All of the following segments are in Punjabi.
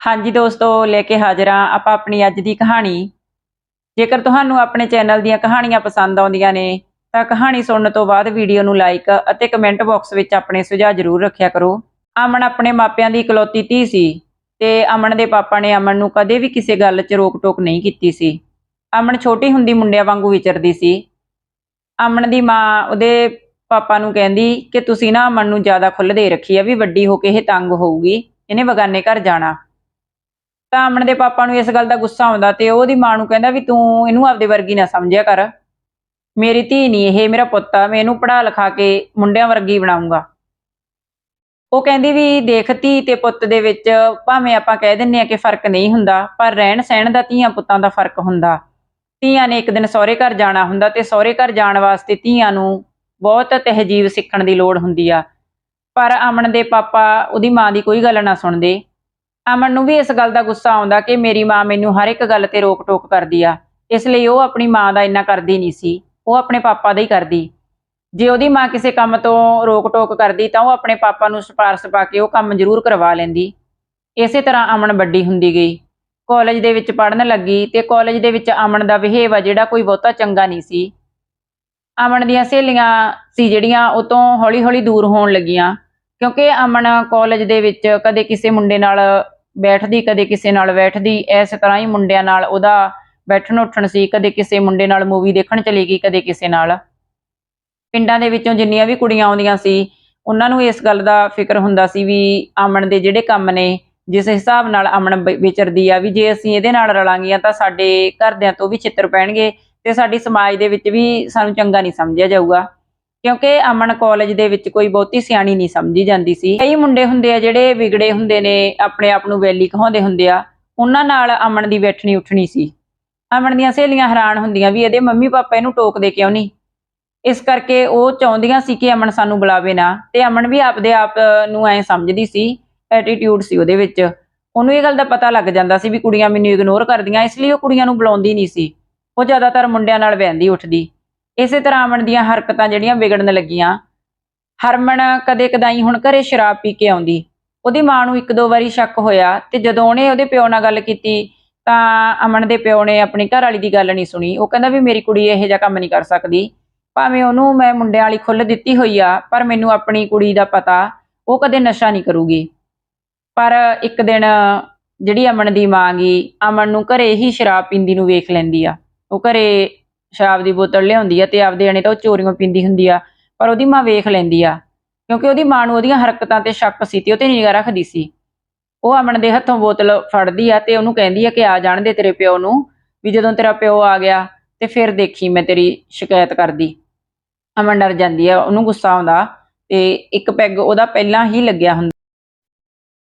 ਹਾਂਜੀ ਦੋਸਤੋ, ਲੈ ਕੇ ਹਾਜ਼ਰ ਹਾਂ ਆਪਾਂ ਆਪਣੀ ਅੱਜ ਦੀ ਕਹਾਣੀ। ਜੇਕਰ ਤੁਹਾਨੂੰ ਆਪਣੇ ਚੈਨਲ ਦੀਆਂ ਕਹਾਣੀਆਂ ਪਸੰਦ ਆਉਂਦੀਆਂ ਨੇ, ਤਾਂ ਕਹਾਣੀ ਸੁਣਨ ਤੋਂ ਬਾਅਦ ਵੀਡੀਓ ਨੂੰ ਲਾਈਕ ਅਤੇ ਕਮੈਂਟ ਬਾਕਸ ਵਿੱਚ ਆਪਣੇ ਸੁਝਾਅ ਜ਼ਰੂਰ ਰੱਖਿਆ ਕਰੋ। ਅਮਨ ਆਪਣੇ ਮਾਪਿਆਂ ਦੀ ਇਕਲੌਤੀ ਧੀ ਸੀ ਤੇ ਅਮਨ ਦੇ ਪਾਪਾ ਨੇ ਅਮਨ ਨੂੰ ਕਦੇ ਵੀ ਕਿਸੇ ਗੱਲ 'ਚ ਰੋਕ-ਟੋਕ ਨਹੀਂ ਕੀਤੀ ਸੀ। ਅਮਨ ਛੋਟੀ ਹੁੰਦੀ ਮੁੰਡਿਆਂ ਵਾਂਗੂ ਵਿਚਰਦੀ ਸੀ। ਅਮਨ ਦੀ ਮਾਂ ਉਹਦੇ ਪਾਪਾ ਨੂੰ ਕਹਿੰਦੀ ਕਿ ਤੁਸੀਂ ਨਾ ਅਮਨ ਨੂੰ ਜ਼ਿਆਦਾ ਖੁੱਲ੍ਹ ਦੇ ਰੱਖੀ ਆ, ਵੀ ਵੱਡੀ ਹੋ ਕੇ ਇਹ ਤੰਗ ਹੋਊਗੀ, ਇਹਨੇ ਬਗਾਨੇ ਘਰ ਜਾਣਾ। ਤਾਂ ਅਮਨ ਦੇ ਪਾਪਾ ਨੂੰ ਇਸ ਗੱਲ ਦਾ ਗੁੱਸਾ ਆਉਂਦਾ ਤੇ ਉਹਦੀ ਮਾਂ ਨੂੰ ਕਹਿੰਦਾ ਵੀ ਤੂੰ ਇਹਨੂੰ ਆਪਦੇ ਵਰਗੀ ਨਾ ਸਮਝਿਆ ਕਰ। ਮੇਰੀ ਧੀ ਨਹੀਂ ਇਹ, ਮੇਰਾ ਪੁੱਤ ਆ, ਮੈਂ ਇਹਨੂੰ ਪੜਾ ਲਿਖਾ ਕੇ ਮੁੰਡਿਆਂ ਵਰਗੀ ਬਣਾਉਂਗਾ। ਉਹ ਕਹਿੰਦੀ ਵੀ ਦੇਖ ਧੀ ਤੇ ਪੁੱਤ ਦੇ ਵਿੱਚ ਭਾਵੇਂ ਆਪਾਂ ਕਹਿ ਦਿੰਨੇ ਆ ਕਿ ਫ਼ਰਕ ਨਹੀਂ ਹੁੰਦਾ, ਪਰ ਰਹਿਣ ਸਹਿਣ ਦਾ ਧੀਆਂ ਪੁੱਤਾਂ ਦਾ ਫ਼ਰਕ ਹੁੰਦਾ। ਧੀਆਂ ਨੇ ਇੱਕ ਦਿਨ ਸਹੁਰੇ ਘਰ ਜਾਣਾ ਹੁੰਦਾ ਤੇ ਸਹੁਰੇ ਘਰ ਜਾਣ ਵਾਸਤੇ ਧੀਆਂ ਨੂੰ ਬਹੁਤ ਤਹਿਜੀਬ ਸਿੱਖਣ ਦੀ ਲੋੜ ਹੁੰਦੀ ਆ। ਪਰ ਅਮਨ ਦੇ ਪਾਪਾ ਉਹਦੀ ਮਾਂ ਦੀ ਕੋਈ ਗੱਲ ਨਾ ਸੁਣਦੇ। ਅਮਨ ਨੂੰ ਵੀ ਇਸ ਗੱਲ ਦਾ ਗੁੱਸਾ ਆਉਂਦਾ ਕਿ ਮੇਰੀ ਮਾਂ ਮੈਨੂੰ ਹਰ ਇੱਕ ਗੱਲ ਤੇ ਰੋਕ-ਟੋਕ ਕਰਦੀ ਆ। ਇਸ ਲਈ ਉਹ ਆਪਣੀ ਮਾਂ ਦਾ ਇੰਨਾ ਕਰਦੀ ਨਹੀਂ ਸੀ। ਉਹ ਆਪਣੇ ਪਾਪਾ ਦਾ ਹੀ ਕਰਦੀ। ਜੇ ਉਹਦੀ ਮਾਂ ਕਿਸੇ ਕੰਮ ਤੋਂ ਰੋਕ-ਟੋਕ ਕਰਦੀ ਤਾਂ ਉਹ ਆਪਣੇ ਪਾਪਾ ਨੂੰ ਸਿਫਾਰਸ਼ ਪਾ ਕੇ ਉਹ ਕੰਮ ਜ਼ਰੂਰ ਕਰਵਾ ਲੈਂਦੀ। ਇਸੇ ਤਰ੍ਹਾਂ ਅਮਨ ਵੱਡੀ ਹੁੰਦੀ ਗਈ। ਕਾਲਜ ਦੇ ਵਿੱਚ ਪੜ੍ਹਨ ਲੱਗੀ ਤੇ ਕਾਲਜ ਦੇ ਵਿੱਚ ਅਮਨ ਦਾ ਬਿਹੇਵ ਆ ਜਿਹੜਾ ਕੋਈ ਬਹੁਤਾ ਚੰਗਾ ਨਹੀਂ ਸੀ। ਅਮਨ ਦੀਆਂ ਸਹੇਲੀਆਂ ਸੀ ਜਿਹੜੀਆਂ ਉਹ ਤੋਂ ਹੌਲੀ-ਹੌਲੀ ਦੂਰ ਹੋਣ ਲੱਗੀਆਂ। ਕਿਉਂਕਿ ਅਮਨ ਕਾਲਜ ਦੇ ਵਿੱਚ ਕਦੇ ਕਿਸੇ ਮੁੰਡੇ ਨਾਲ ਬੈਠਦੀ, ਕਦੇ ਕਿਸੇ ਨਾਲ ਬੈਠਦੀ, ਇਸ ਤਰ੍ਹਾਂ ਹੀ ਮੁੰਡਿਆਂ ਨਾਲ ਉਹਦਾ ਬੈਠਣ ਉੱਠਣ ਸੀ, ਕਦੇ ਕਿਸੇ ਮੁੰਡੇ ਨਾਲ ਮੂਵੀ ਦੇਖਣ ਚਲੀ ਗਈ, ਕਦੇ ਕਿਸੇ ਨਾਲ। ਪਿੰਡਾਂ ਦੇ ਵਿੱਚੋਂ ਜਿੰਨੀਆਂ ਵੀ ਕੁੜੀਆਂ ਆਉਂਦੀਆਂ ਸੀ, ਉਹਨਾਂ ਨੂੰ ਇਸ ਗੱਲ ਦਾ ਫਿਕਰ ਹੁੰਦਾ ਸੀ ਵੀ ਅਮਨ ਦੇ ਜਿਹੜੇ ਕੰਮ ਨੇ, ਜਿਸ ਹਿਸਾਬ ਨਾਲ ਅਮਨ ਵਿ- ਵਿਚਰਦੀ ਆ, ਵੀ ਜੇ ਅਸੀਂ ਇਹਦੇ ਨਾਲ ਰਲਾਂਗੀਆਂ ਤਾਂ ਸਾਡੇ ਘਰਦਿਆਂ ਤੋਂ ਵੀ ਛਿੱਤਰ ਪੈਣਗੇ ਤੇ ਸਾਡੀ ਸਮਾਜ ਦੇ ਵਿੱਚ ਵੀ ਸਾਨੂੰ ਚੰਗਾ ਨਹੀਂ ਸਮਝਿਆ ਜਾਊਗਾ। ਕਿਉਂਕਿ ਅਮਨ ਕਾਲਜ ਦੇ ਵਿੱਚ ਕੋਈ ਬਹੁਤੀ ਸਿਆਣੀ ਨਹੀਂ ਸਮਝੀ ਜਾਂਦੀ ਸੀ। ਕਈ ਮੁੰਡੇ ਹੁੰਦੇ ਆ ਜਿਹੜੇ ਵਿਗੜੇ ਹੁੰਦੇ ਨੇ, ਆਪਣੇ ਆਪ ਨੂੰ ਵੈਲੀ ਕਹਾਉਂਦੇ ਹੁੰਦੇ ਆ। ਉਹਨਾਂ ਨਾਲ ਅਮਨ ਦੀ ਬੈਠਣੀ ਉੱਠਣੀ ਸੀ। ਅਮਨ ਦੀਆਂ ਸਹੇਲੀਆਂ ਹੈਰਾਨ ਹੁੰਦੀਆਂ ਵੀ ਇਹਦੇ ਮੰਮੀ ਪਾਪਾ ਇਹਨੂੰ ਟੋਕਦੇ ਕਿਉਂ ਨਹੀਂ? ਇਸ ਕਰਕੇ ਉਹ ਚਾਹੁੰਦੀਆਂ ਸੀ ਕਿ ਅਮਨ ਸਾਨੂੰ ਬੁਲਾਵੇ ਨਾ। ਤੇ ਅਮਨ ਵੀ ਆਪਦੇ ਆਪ ਨੂੰ ਐ ਸਮਝਦੀ ਸੀ ਐਟੀਟਿਊਡ ਸੀ ਉਹਦੇ ਵਿੱਚ। ਉਹਨੂੰ ਇਹ ਗੱਲ ਦਾ ਪਤਾ ਲੱਗ ਜਾਂਦਾ ਸੀ ਵੀ ਕੁੜੀਆਂ ਮੈਨੂੰ ਇਗਨੋਰ ਕਰਦੀਆਂ, ਇਸ ਲਈ ਉਹ ਕੁੜੀਆਂ ਨੂੰ ਬੁਲਾਉਂਦੀ ਨਹੀਂ ਸੀ। ਉਹ ਜ਼ਿਆਦਾਤਰ ਮੁੰਡਿਆਂ ਨਾਲ ਵਹਿੰਦੀ ਉੱਠਦੀ। ਇਸੇ ਤਰ੍ਹਾਂ ਅਮਨ ਦੀਆਂ ਹਰਕਤਾਂ ਜਿਹੜੀਆਂ ਵਿਗੜਨ ਲੱਗੀਆਂ। ਹਰਮਨ ਕਦੇ ਕਦਾਈ ਹੁਣ ਘਰੇ ਸ਼ਰਾਬ ਪੀ ਕੇ ਆਉਂਦੀ। ਉਹਦੀ ਮਾਂ ਨੂੰ ਇੱਕ ਦੋ ਵਾਰੀ ਸ਼ੱਕ ਹੋਇਆ ਤੇ ਜਦੋਂ ਉਹਨੇ ਉਹਦੇ ਪਿਓ ਨਾਲ ਗੱਲ ਕੀਤੀ ਤਾਂ ਅਮਨ ਦੇ ਪਿਓ ਨੇ ਆਪਣੀ ਘਰ ਵਾਲੀ ਦੀ ਗੱਲ ਨਹੀਂ ਸੁਣੀ। ਉਹ ਕਹਿੰਦਾ ਵੀ ਮੇਰੀ ਕੁੜੀ ਇਹੋ ਜਿਹਾ ਕੰਮ ਨਹੀਂ ਕਰ ਸਕਦੀ। ਭਾਵੇਂ ਉਹਨੂੰ ਮੈਂ ਮੁੰਡਿਆਂ ਵਾਲੀ ਖੁੱਲ ਦਿੱਤੀ ਹੋਈ ਆ, ਪਰ ਮੈਨੂੰ ਆਪਣੀ ਕੁੜੀ ਦਾ ਪਤਾ ਉਹ ਕਦੇ ਨਸ਼ਾ ਨਹੀਂ ਕਰੂਗੀ। ਪਰ ਇੱਕ ਦਿਨ ਜਿਹੜੀ ਅਮਨ ਦੀ ਮਾਂ ਗਈ, ਅਮਨ ਨੂੰ ਘਰੇ ਹੀ ਸ਼ਰਾਬ ਪੀਂਦੀ ਨੂੰ ਵੇਖ ਲੈਂਦੀ ਆ। ਉਹ ਘਰੇ ਸ਼ਰਾਬ ਦੀ ਬੋਤਲ ਲਿਆਉਂਦੀ ਆ ਤੇ ਆਪਦੇ ਆਣੇ ਤਾਂ ਉਹ ਚੋਰੀਆਂ ਪੀਂਦੀ ਹੁੰਦੀ ਆ, ਪਰ ਉਹਦੀ ਮਾਂ ਵੇਖ ਲੈਂਦੀ ਆ, ਕਿਉਂਕਿ ਉਹਦੀ ਮਾਂ ਨੂੰ ਉਹਦੀਆਂ ਹਰਕਤਾਂ ਤੇ ਸ਼ੱਕ ਸੀ ਤੇ ਉਹ ਤੇ ਨਿਗਾਹ ਰੱਖਦੀ ਸੀ। ਉਹ ਅਮਨ ਦੇ ਹੱਥੋਂ ਬੋਤਲ ਫੜਦੀ ਆ ਤੇ ਉਹਨੂੰ ਕਹਿੰਦੀ ਆ ਕਿ ਆ ਜਾਣ ਦੇ ਤੇਰੇ ਪਿਓ ਨੂੰ, ਵੀ ਜਦੋਂ ਤੇਰਾ ਪਿਓ ਆ ਗਿਆ ਤੇ ਫਿਰ ਦੇਖੀ ਮੈਂ ਤੇਰੀ ਸ਼ਿਕਾਇਤ ਕਰਦੀ। ਅਮਨ ਡਰ ਜਾਂਦੀ ਆ, ਉਹਨੂੰ ਗੁੱਸਾ ਆਉਂਦਾ ਤੇ ਇੱਕ ਪੈਗ ਉਹਦਾ ਪਹਿਲਾਂ ਹੀ ਲੱਗਿਆ ਹੁੰਦਾ।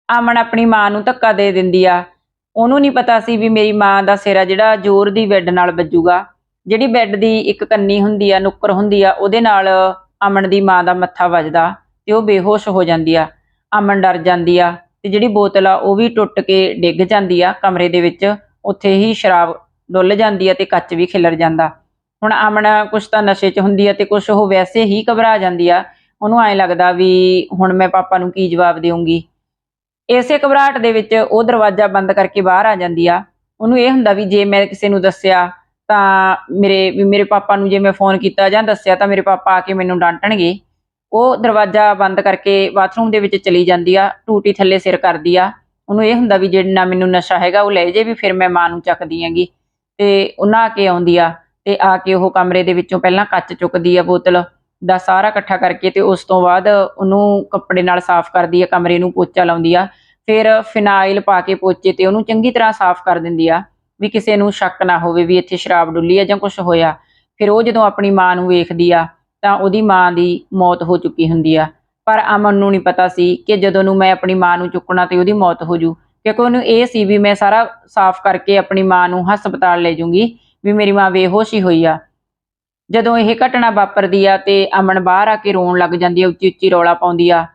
ਅਮਨ ਆਪਣੀ ਮਾਂ ਨੂੰ ਧੱਕਾ ਦੇ ਦਿੰਦੀ ਆ, ਉਹਨੂੰ ਨਹੀਂ ਪਤਾ ਸੀ ਵੀ ਮੇਰੀ ਮਾਂ ਦਾ ਸਿਰਾ ਜਿਹੜਾ ਜ਼ੋਰ ਦੀ ਬੈੱਡ ਨਾਲ ਵੱਜੂਗਾ। ਜਿਹੜੀ ਬੈੱਡ ਦੀ ਇੱਕ ਕੰਨੀ ਹੁੰਦੀ ਆ, ਨੁੱਕਰ ਹੁੰਦੀ ਆ, ਉਹਦੇ ਨਾਲ ਅਮਨ ਦੀ ਮਾਂ ਦਾ ਮੱਥਾ ਵੱਜਦਾ ਤੇ ਉਹ ਬੇਹੋਸ਼ ਹੋ ਜਾਂਦੀ ਆ, ਅਮਨ ਡਰ ਜਾਂਦੀ ਆ ਤੇ ਜਿਹੜੀ ਬੋਤਲ ਆ ਉਹ ਵੀ ਟੁੱਟ ਕੇ ਡਿੱਗ ਜਾਂਦੀ ਆ, ਕਮਰੇ ਦੇ ਵਿੱਚ ਉੱਥੇ ਹੀ ਸ਼ਰਾਬ ਡੁੱਲ ਜਾਂਦੀ ਆ ਤੇ ਕੱਚ ਵੀ ਖਿਲਰ ਜਾਂਦਾ। ਹੁਣ ਅਮਨ ਕੁਛ ਤਾਂ ਨਸ਼ੇ 'ਚ ਹੁੰਦੀ ਆ ਤੇ ਕੁਛ ਉਹ ਵੈਸੇ ਹੀ ਘਬਰਾ ਜਾਂਦੀ ਆ, ਉਹਨੂੰ ਐਂ ਲੱਗਦਾ ਵੀ ਹੁਣ ਮੈਂ ਪਾਪਾ ਨੂੰ ਕੀ ਜਵਾਬ ਦੇਵਾਂਗੀ ਇਸੇ ਘਬਰਾਹਟ ਦੇ ਵਿੱਚ ਉਹ ਦਰਵਾਜ਼ਾ ਬੰਦ ਕਰਕੇ ਬਾਹਰ ਆ ਜਾਂਦੀ ਆ, ਉਹਨੂੰ ਇਹ ਹੁੰਦਾ ਵੀ ਜੇ ਮੈਂ ਕਿਸੇ ਨੂੰ ਦੱਸਿਆ ਤਾਂ ਮੇਰੇ ਮੇਰੇ ਪਾਪਾ ਨੂੰ ਜੇ ਮੈਂ ਫੋਨ ਕੀਤਾ ਜਾਂ ਦੱਸਿਆ ਤਾਂ ਮੇਰੇ ਪਾਪਾ ਆ ਕੇ ਮੈਨੂੰ ਡਾਂਟਣਗੇ। ਉਹ ਦਰਵਾਜ਼ਾ ਬੰਦ ਕਰਕੇ ਬਾਥਰੂਮ ਦੇ ਵਿੱਚ ਚਲੀ ਜਾਂਦੀ ਆ, ਟੂਟੀ ਥੱਲੇ ਸਿਰ ਕਰਦੀ ਆ। ਉਹਨੂੰ ਇਹ ਹੁੰਦਾ ਵੀ ਜਿਹੜਾ ਮੈਨੂੰ ਨਸ਼ਾ ਹੈਗਾ ਉਹ ਲੈ ਜੇ ਵੀ ਫਿਰ ਮੈਂ ਮਾਂ ਨੂੰ ਚੱਕਦੀ ਆਂਗੀ ਤੇ ਉਹਨਾਂ ਆ ਕੇ ਆਉਂਦੀ ਆ ਤੇ ਆ ਕੇ ਉਹ ਕਮਰੇ ਦੇ ਵਿੱਚੋਂ ਪਹਿਲਾਂ ਕੱਚ ਚੁੱਕਦੀ ਆ ਬੋਤਲ ਦਾ ਸਾਰਾ ਇਕੱਠਾ ਕਰਕੇ ਤੇ ਉਸ ਤੋਂ ਬਾਅਦ ਉਹਨੂੰ ਕੱਪੜੇ ਨਾਲ ਸਾਫ਼ ਕਰਦੀ ਆ, ਕਮਰੇ ਨੂੰ ਪੋਚਾ ਲਾਉਂਦੀ ਆ। ਫਿਰ ਫਿਨਾਈਲ ਪਾ ਕੇ ਪੋਚੇ ਤੇ ਉਹਨੂੰ ਚੰਗੀ ਤਰ੍ਹਾਂ ਸਾਫ਼ ਕਰ ਦਿੰਦੀ ਆ। ਵੀ ਕਿਸੇ ਨੂੰ ਸ਼ੱਕ ਨਾ ਹੋਵੇ ਵੀ ਇੱਥੇ ਸ਼ਰਾਬ ਡੁੱਲੀ ਆ ਜਾਂ ਕੁਝ ਹੋਇਆ। ਫਿਰ ਉਹ ਜਦੋਂ ਆਪਣੀ ਮਾਂ ਨੂੰ ਵੇਖਦੀ ਆ, ਤਾਂ ਉਹਦੀ ਮਾਂ ਦੀ ਮੌਤ ਹੋ ਚੁੱਕੀ ਹੁੰਦੀ ਆ। ਪਰ ਅਮਨ ਨੂੰ ਨਹੀਂ ਪਤਾ ਸੀ ਕਿ ਜਦੋਂ ਨੂੰ ਮੈਂ ਆਪਣੀ ਮਾਂ ਨੂੰ ਚੁੱਕਣਾ ਤੇ ਉਹਦੀ ਮੌਤ ਹੋ ਜੂ। ਕਿਉਂਕਿ ਉਹਨੂੰ ਇਹ ਸੀ ਵੀ ਮੈਂ ਸਾਰਾ ਸਾਫ਼ ਕਰਕੇ ਆਪਣੀ ਮਾਂ ਨੂੰ ਹਸਪਤਾਲ ਲੈ ਜੂੰਗੀ, ਵੀ ਮੇਰੀ ਮਾਂ ਬੇਹੋਸ਼ ਹੀ ਹੋਈ ਆ। ਜਦੋਂ ਇਹ ਘਟਨਾ ਵਾਪਰਦੀ ਆ ਤੇ ਅਮਨ ਬਾਹਰ ਆ ਕੇ ਰੋਣ ਲੱਗ ਜਾਂਦੀ ਆ ਉੱਚੀ ਉੱਚੀ ਰੌਲਾ ਪਾਉਂਦੀ ਆ।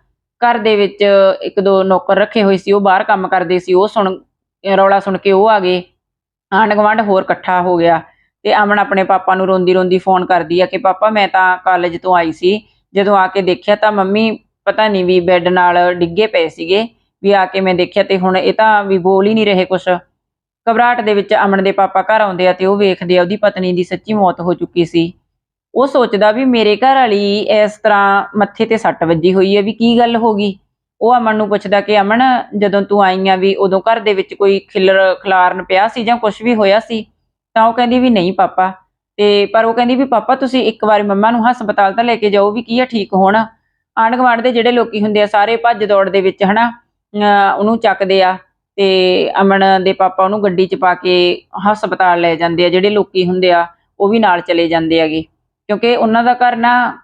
ਘਰ ਦੇ ਵਿੱਚ ਇੱਕ ਦੋ ਨੌਕਰ ਰੱਖੇ ਹੋਏ ਸੀ, ਉਹ ਬਾਹਰ ਕੰਮ ਕਰਦੇ ਸੀ, ਉਹ ਸੁਣ, ਰੌਲਾ ਸੁਣ ਕੇ ਉਹ ਆ ਗਏ। ਆਂਢ ਗੁਆਂਢ ਹੋਰ ਇਕੱਠਾ ਹੋ ਗਿਆ ਤੇ ਅਮਨ ਆਪਣੇ ਪਾਪਾ ਨੂੰ ਰੋਂਦੀ ਰੋਂਦੀ ਫੋਨ ਕਰਦੀ ਆ ਕਿ ਪਾਪਾ ਮੈਂ ਤਾਂ ਕਾਲਜ ਤੋਂ ਆਈ ਸੀ, ਜਦੋਂ ਆ ਕੇ ਦੇਖਿਆ ਤਾਂ ਮੰਮੀ ਪਤਾ ਨਹੀਂ ਵੀ ਬੈੱਡ ਨਾਲ ਡਿੱਗੇ ਪਏ ਸੀਗੇ, ਵੀ ਆ ਕੇ ਮੈਂ ਦੇਖਿਆ ਤੇ ਹੁਣ ਇਹ ਤਾਂ ਵੀ ਬੋਲ ਹੀ ਨਹੀਂ ਰਹੇ ਕੁਛ। ਘਬਰਾਹਟ ਦੇ ਵਿੱਚ ਅਮਨ ਦੇ ਪਾਪਾ ਘਰ ਆਉਂਦੇ ਆ ਤੇ ਉਹ ਵੇਖਦੇ ਆ ਉਹਦੀ ਪਤਨੀ ਦੀ ਸੱਚੀ ਮੌਤ ਹੋ ਚੁੱਕੀ ਸੀ। ਉਹ ਸੋਚਦਾ ਵੀ ਮੇਰੇ ਘਰ ਵਾਲੀ ਇਸ ਤਰ੍ਹਾਂ ਮੱਥੇ ਤੇ ਸੱਟ ਵੱਜੀ ਹੋਈ ਹੈ ਵੀ ਕੀ ਗੱਲ ਹੋ ਗਈ? ਉਹ ਅਮਨ ਨੂੰ ਪੁੱਛਦਾ ਕਿ ਅਮਨ, ਜਦੋਂ ਤੂੰ ਆਈ ਆ ਵੀ ਉਦੋਂ ਘਰ ਦੇ ਵਿੱਚ ਕੋਈ ਖਿਲਰ, ਖਲਾਰਨ ਪਿਆ ਸੀ ਜਾਂ ਕੁਝ ਵੀ ਹੋਇਆ ਸੀ, ਤਾਂ ਉਹ ਕਹਿੰਦੀ ਵੀ ਨਹੀਂ ਪਾਪਾ। ਤੇ ਪਰ ਉਹ ਕਹਿੰਦੀ ਵੀ ਪਾਪਾ, ਤੁਸੀਂ ਇੱਕ ਵਾਰੀ ਮੰਮਾ ਨੂੰ ਹਸਪਤਾਲ ਤਾਂ ਲੈ ਕੇ ਜਾਓ ਵੀ ਕੀ ਆ, ਠੀਕ ਹੋਣ। ਆਂਢ ਗੁਆਂਢ ਦੇ ਜਿਹੜੇ ਲੋਕੀ ਹੁੰਦੇ ਆ, ਸਾਰੇ ਭੱਜ ਦੌੜ ਦੇ ਵਿੱਚ ਹਨਾ, ਅਹ ਉਹਨੂੰ ਚੱਕਦੇ ਆ ਤੇ ਅਮਨ ਦੇ ਪਾਪਾ ਉਹਨੂੰ ਗੱਡੀ 'ਚ ਪਾ ਕੇ ਹਸਪਤਾਲ ਲੈ ਜਾਂਦੇ ਆ, ਜਿਹੜੇ ਲੋਕੀ ਹੁੰਦੇ ਆ, ਉਹ ਵੀ ਨਾਲ ਚਲੇ ਜਾਂਦੇ ਹੈਗੇ। ਕਿਉਂਕਿ ਉਹਨਾਂ ਦਾ ਘਰ ਨਾ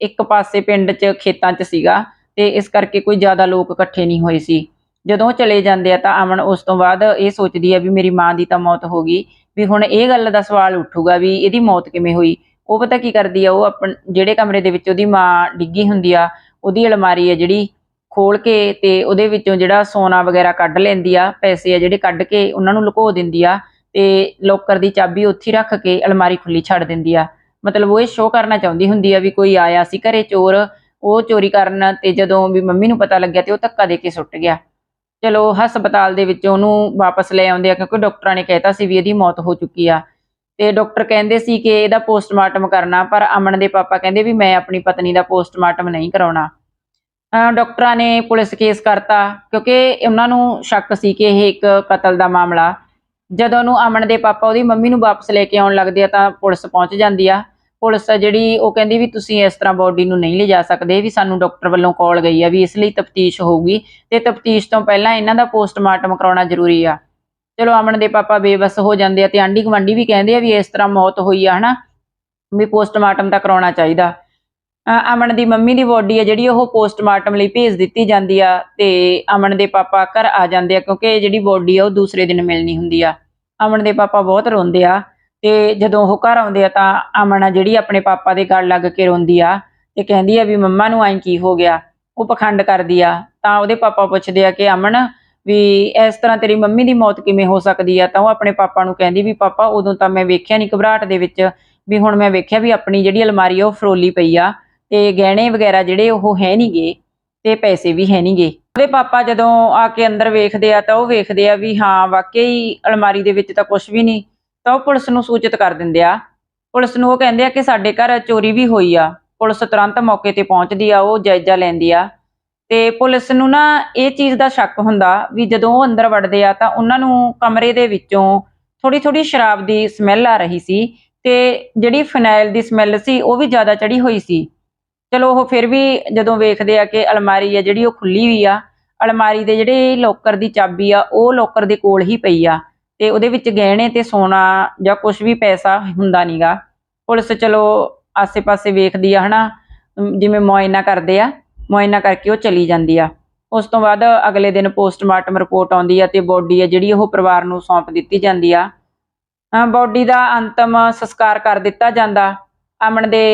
ਇੱਕ ਪਾਸੇ ਪਿੰਡ 'ਚ ਖੇਤਾਂ 'ਚ ਸੀਗਾ ਤੇ ਇਸ ਕਰਕੇ ਕੋਈ ਜ਼ਿਆਦਾ ਲੋਕ ਇਕੱਠੇ ਨਹੀਂ ਹੋਏ ਸੀ। ਜਦੋਂ ਚਲੇ ਜਾਂਦੇ ਆ ਤਾਂ ਅਮਨ ਉਸ ਤੋਂ ਬਾਅਦ ਇਹ ਸੋਚਦੀ ਆ ਵੀ ਮੇਰੀ ਮਾਂ ਦੀ ਤਾਂ ਮੌਤ ਹੋ ਗਈ, ਵੀ ਹੁਣ ਇਹ ਗੱਲ ਦਾ ਸਵਾਲ ਉੱਠੂਗਾ ਵੀ ਇਹਦੀ ਮੌਤ ਕਿਵੇਂ ਹੋਈ। ਉਹ ਪਤਾ ਕੀ ਕਰਦੀ ਆ, ਉਹ ਆਪਣ, ਜਿਹੜੇ ਕਮਰੇ ਦੇ ਵਿੱਚ ਉਹਦੀ ਮਾਂ ਡਿੱਗੀ ਹੁੰਦੀ ਆ, ਉਹਦੀ ਅਲਮਾਰੀ ਆ ਜਿਹੜੀ ਖੋਲ ਕੇ ਤੇ ਉਹਦੇ ਵਿੱਚੋਂ ਜਿਹੜਾ ਸੋਨਾ ਵਗੈਰਾ ਕੱਢ ਲੈਂਦੀ ਆ, ਪੈਸੇ ਆ ਜਿਹੜੇ ਕੱਢ ਕੇ ਉਹਨਾਂ ਨੂੰ ਲੁਕੋ ਦਿੰਦੀ ਆ ਤੇ ਲੋਕਰ ਦੀ ਚਾਬੀ ਉੱਥੇ ਰੱਖ ਕੇ ਅਲਮਾਰੀ ਖੁੱਲੀ ਛੱਡ ਦਿੰਦੀ ਆ। ਮਤਲਬ ਉਹ ਇਹ ਸ਼ੋਅ ਕਰਨਾ ਚਾਹੁੰਦੀ ਹੁੰਦੀ ਆ ਵੀ ਕੋਈ ਆਇਆ ਸੀ ਘਰੇ ਚੋਰ ਉਹ ਚੋਰੀ ਕਰਨ ਤੇ ਜਦੋਂ ਵੀ ਮੰਮੀ ਨੂੰ ਪਤਾ ਲੱਗਿਆ ਤੇ ਉਹ ਧੱਕਾ ਦੇ ਕੇ ਸੁੱਟ ਗਿਆ। ਚਲੋ ਹਸਪਤਾਲ ਦੇ ਵਿੱਚ ਉਹਨੂੰ ਵਾਪਸ ਲੈ ਆਉਂਦੇ ਆ ਕਿਉਂਕਿ ਡਾਕਟਰਾਂ ਨੇ ਕਹਿਤਾ ਸੀ ਵੀ ਇਹਦੀ ਮੌਤ ਹੋ ਚੁੱਕੀ ਆ। ਤੇ ਡਾਕਟਰ ਕਹਿੰਦੇ ਸੀ ਕਿ ਇਹਦਾ ਪੋਸਟਮਾਰਟਮ ਕਰਨਾ, ਪਰ ਅਮਨ ਦੇ ਪਾਪਾ ਕਹਿੰਦੇ ਵੀ ਮੈਂ ਆਪਣੀ ਪਤਨੀ ਦਾ ਪੋਸਟਮਾਰਟਮ ਨਹੀਂ ਕਰਾਉਣਾ। ਅਹ ਡਾਕਟਰਾਂ ਨੇ ਪੁਲਿਸ ਕੇਸ ਕਰਤਾ ਕਿਉਂਕਿ ਉਹਨਾਂ ਨੂੰ ਸ਼ੱਕ ਸੀ ਕਿ ਇਹ ਇੱਕ ਕਤਲ ਦਾ ਮਾਮਲਾ। ਜਦੋਂ ਨੂੰ ਅਮਨ ਦੇ ਪਾਪਾ ਉਹਦੀ ਮੰਮੀ ਨੂੰ ਵਾਪਸ ਲੈ ਕੇ ਆਉਣ ਲੱਗਦੇ ਆ ਤਾਂ ਪੁਲਿਸ ਪਹੁੰਚ ਜਾਂਦੀ ਆ। ਪੁਲਿਸ ਆ ਜਿਹੜੀ, ਉਹ ਕਹਿੰਦੀ ਵੀ ਤੁਸੀਂ ਇਸ ਤਰ੍ਹਾਂ ਬੋਡੀ ਨੂੰ ਨਹੀਂ ਲਿਜਾ ਸਕਦੇ ਵੀ ਸਾਨੂੰ ਡਾਕਟਰ ਵੱਲੋਂ ਕਾਲ ਗਈ ਆ ਵੀ ਇਸ ਲਈ ਤਫਤੀਸ਼ ਹੋਊਗੀ। ਤੇ ਤਫਤੀਸ਼ ਤੋਂ ਪਹਿਲਾਂ ਇਹਨਾਂ ਦਾ ਪੋਸਟਮਾਰਟਮ ਕਰਾਉਣਾ ਜ਼ਰੂਰੀ ਆ। ਚਲੋ ਅਮਨ ਦੇ ਪਾਪਾ ਬੇਬਸ ਹੋ ਜਾਂਦੇ ਆ ਤੇ ਆਂਢੀ ਗੁਆਂਢੀ ਵੀ ਕਹਿੰਦੇ ਆ ਵੀ ਇਸ ਤਰ੍ਹਾਂ ਮੌਤ ਹੋਈ ਆ, ਹਨਾ? ਵੀ ਪੋਸਟਮਾਰਟਮ ਤਾਂ ਕਰਾਉਣਾ ਚਾਹੀਦਾ। ਅਮਨ ਦੀ ਮੰਮੀ ਦੀ ਬੋਡੀ ਆ ਜਿਹੜੀ, ਉਹ ਪੋਸਟਮਾਰਟਮ ਲਈ ਭੇਜ ਦਿੱਤੀ ਜਾਂਦੀ ਆ ਤੇ ਅਮਨ ਦੇ ਪਾਪਾ ਘਰ ਆ ਜਾਂਦੇ ਆ ਕਿਉਂਕਿ ਜਿਹੜੀ ਬੋਡੀ ਆ, ਉਹ ਦੂਸਰੇ ਦਿਨ ਮਿਲਣੀ ਹੁੰਦੀ ਆ। ਅਮਨ ਦੇ ਪਾਪਾ ਬਹੁਤ ਰੋਂਦੇ ਆ। ਤੇ ਜਦੋਂ ਉਹ ਘਰ ਆਉਂਦੇ ਆ ਤਾਂ ਅਮਨ ਆ ਜਿਹੜੀ ਆਪਣੇ ਪਾਪਾ ਦੇ ਗਲ ਲੱਗ ਕੇ ਰੋਂਦੀ ਆ ਤੇ ਕਹਿੰਦੀ ਆ ਵੀ ਮੰਮਾ ਨੂੰ ਐਂ ਕੀ ਹੋ ਗਿਆ? ਉਹ ਪਖੰਡ ਕਰਦੀ ਆ। ਤਾਂ ਉਹਦੇ ਪਾਪਾ ਪੁੱਛਦੇ ਆ ਕਿ ਅਮਨ ਵੀ ਇਸ ਤਰ੍ਹਾਂ ਤੇਰੀ ਮੰਮੀ ਦੀ ਮੌਤ ਕਿਵੇਂ ਹੋ ਸਕਦੀ ਆ? ਤਾਂ ਉਹ ਆਪਣੇ ਪਾਪਾ ਨੂੰ ਕਹਿੰਦੀ ਵੀ ਪਾਪਾ, ਉਦੋਂ ਤਾਂ ਮੈਂ ਵੇਖਿਆ ਨਹੀਂ ਘਬਰਾਹਟ ਦੇ ਵਿੱਚ ਵੀ ਹੁਣ ਮੈਂ ਵੇਖਿਆ ਵੀ ਆਪਣੀ ਜਿਹੜੀ ਅਲਮਾਰੀ ਆ ਉਹ ਫਰੋਲੀ ਪਈ ਆ ਤੇ ਗਹਿਣੇ ਵਗੈਰਾ ਜਿਹੜੇ ਉਹ ਹੈ ਨਹੀਂਗੇ ਤੇ ਪੈਸੇ ਵੀ ਹੈ ਨਹੀਂਗੇ ਉਹਦੇ ਪਾਪਾ ਜਦੋਂ ਆ ਕੇ ਅੰਦਰ ਵੇਖਦੇ ਆ ਤਾਂ ਉਹ ਵੇਖਦੇ ਆ ਵੀ ਹਾਂ, ਵਾਕਈ ਅਲਮਾਰੀ ਦੇ ਵਿੱਚ ਤਾਂ ਕੁਝ ਵੀ ਨਹੀਂ ਤਾਂ ਉਹ ਪੁਲਿਸ ਨੂੰ ਸੂਚਿਤ ਕਰ ਦਿੰਦੇ ਆ। ਪੁਲਿਸ ਨੂੰ ਉਹ ਕਹਿੰਦੇ ਆ ਕਿ ਸਾਡੇ ਘਰ ਚੋਰੀ ਵੀ ਹੋਈ ਆ। ਪੁਲਿਸ ਤੁਰੰਤ ਮੌਕੇ ਤੇ ਪਹੁੰਚਦੀ ਆ, ਉਹ ਜਾਇਜ਼ਾ ਲੈਂਦੀ ਆ। ਤੇ ਪੁਲਿਸ ਨੂੰ ਨਾ ਇਹ ਚੀਜ਼ ਦਾ ਸ਼ੱਕ ਹੁੰਦਾ ਵੀ ਜਦੋਂ ਉਹ ਅੰਦਰ ਵੜਦੇ ਆ ਤਾਂ ਉਹਨਾਂ ਨੂੰ ਕਮਰੇ ਦੇ ਵਿੱਚੋਂ ਥੋੜੀ ਥੋੜੀ ਸ਼ਰਾਬ ਦੀ ਸਮੈਲ ਆ ਰਹੀ ਸੀ ਤੇ ਜਿਹੜੀ ਫਨੈਲ ਦੀ ਸਮੈਲ ਸੀ ਉਹ ਵੀ ਜ਼ਿਆਦਾ ਚੜੀ ਹੋਈ ਸੀ। ਚਲੋ ਉਹ ਫਿਰ ਵੀ ਜਦੋਂ ਵੇਖਦੇ ਆ ਕਿ ਅਲਮਾਰੀ ਆ ਜਿਹੜੀ ਉਹ ਖੁੱਲੀ ਹੋਈ ਆ, ਅਲਮਾਰੀ ਦੇ ਜਿਹੜੇ ਲੋਕਰ ਦੀ ਚਾਬੀ ਆ ਉਹ ਲੋਕਰ ਦੇ ਕੋਲ ਹੀ ਪਈ ਆ। ਤੇ ਉਹਦੇ ਵਿੱਚ ਗਹਿਣੇ ਤੇ ਸੋਨਾ ਜਾਂ ਕੁਝ ਵੀ ਪੈਸਾ ਹੁੰਦਾ ਨਹੀਂਗਾ ਪੁਲਿਸ ਚਲੋ ਆਸੇ-ਪਾਸੇ ਵੇਖਦੀ ਆ, ਹਨਾ? ਜਿਵੇਂ ਮੁਆਇਨਾ ਕਰਦੇ ਆ, ਮੁਆਇਨਾ ਕਰਕੇ ਉਹ ਚਲੀ ਜਾਂਦੀ ਆ। ਉਸ ਤੋਂ ਬਾਅਦ ਅਗਲੇ ਦਿਨ ਪੋਸਟਮਾਰਟਮ ਰਿਪੋਰਟ ਆਉਂਦੀ ਆ ਤੇ ਬੋਡੀ ਆ ਜਿਹੜੀ ਉਹ ਪਰਿਵਾਰ ਨੂੰ ਸੌਂਪ ਦਿੱਤੀ ਜਾਂਦੀ ਆ। ਬੋਡੀ ਦਾ ਅੰਤਮ ਸੰਸਕਾਰ ਕਰ ਦਿੱਤਾ ਜਾਂਦਾ। ਅਮਨ ਦੇ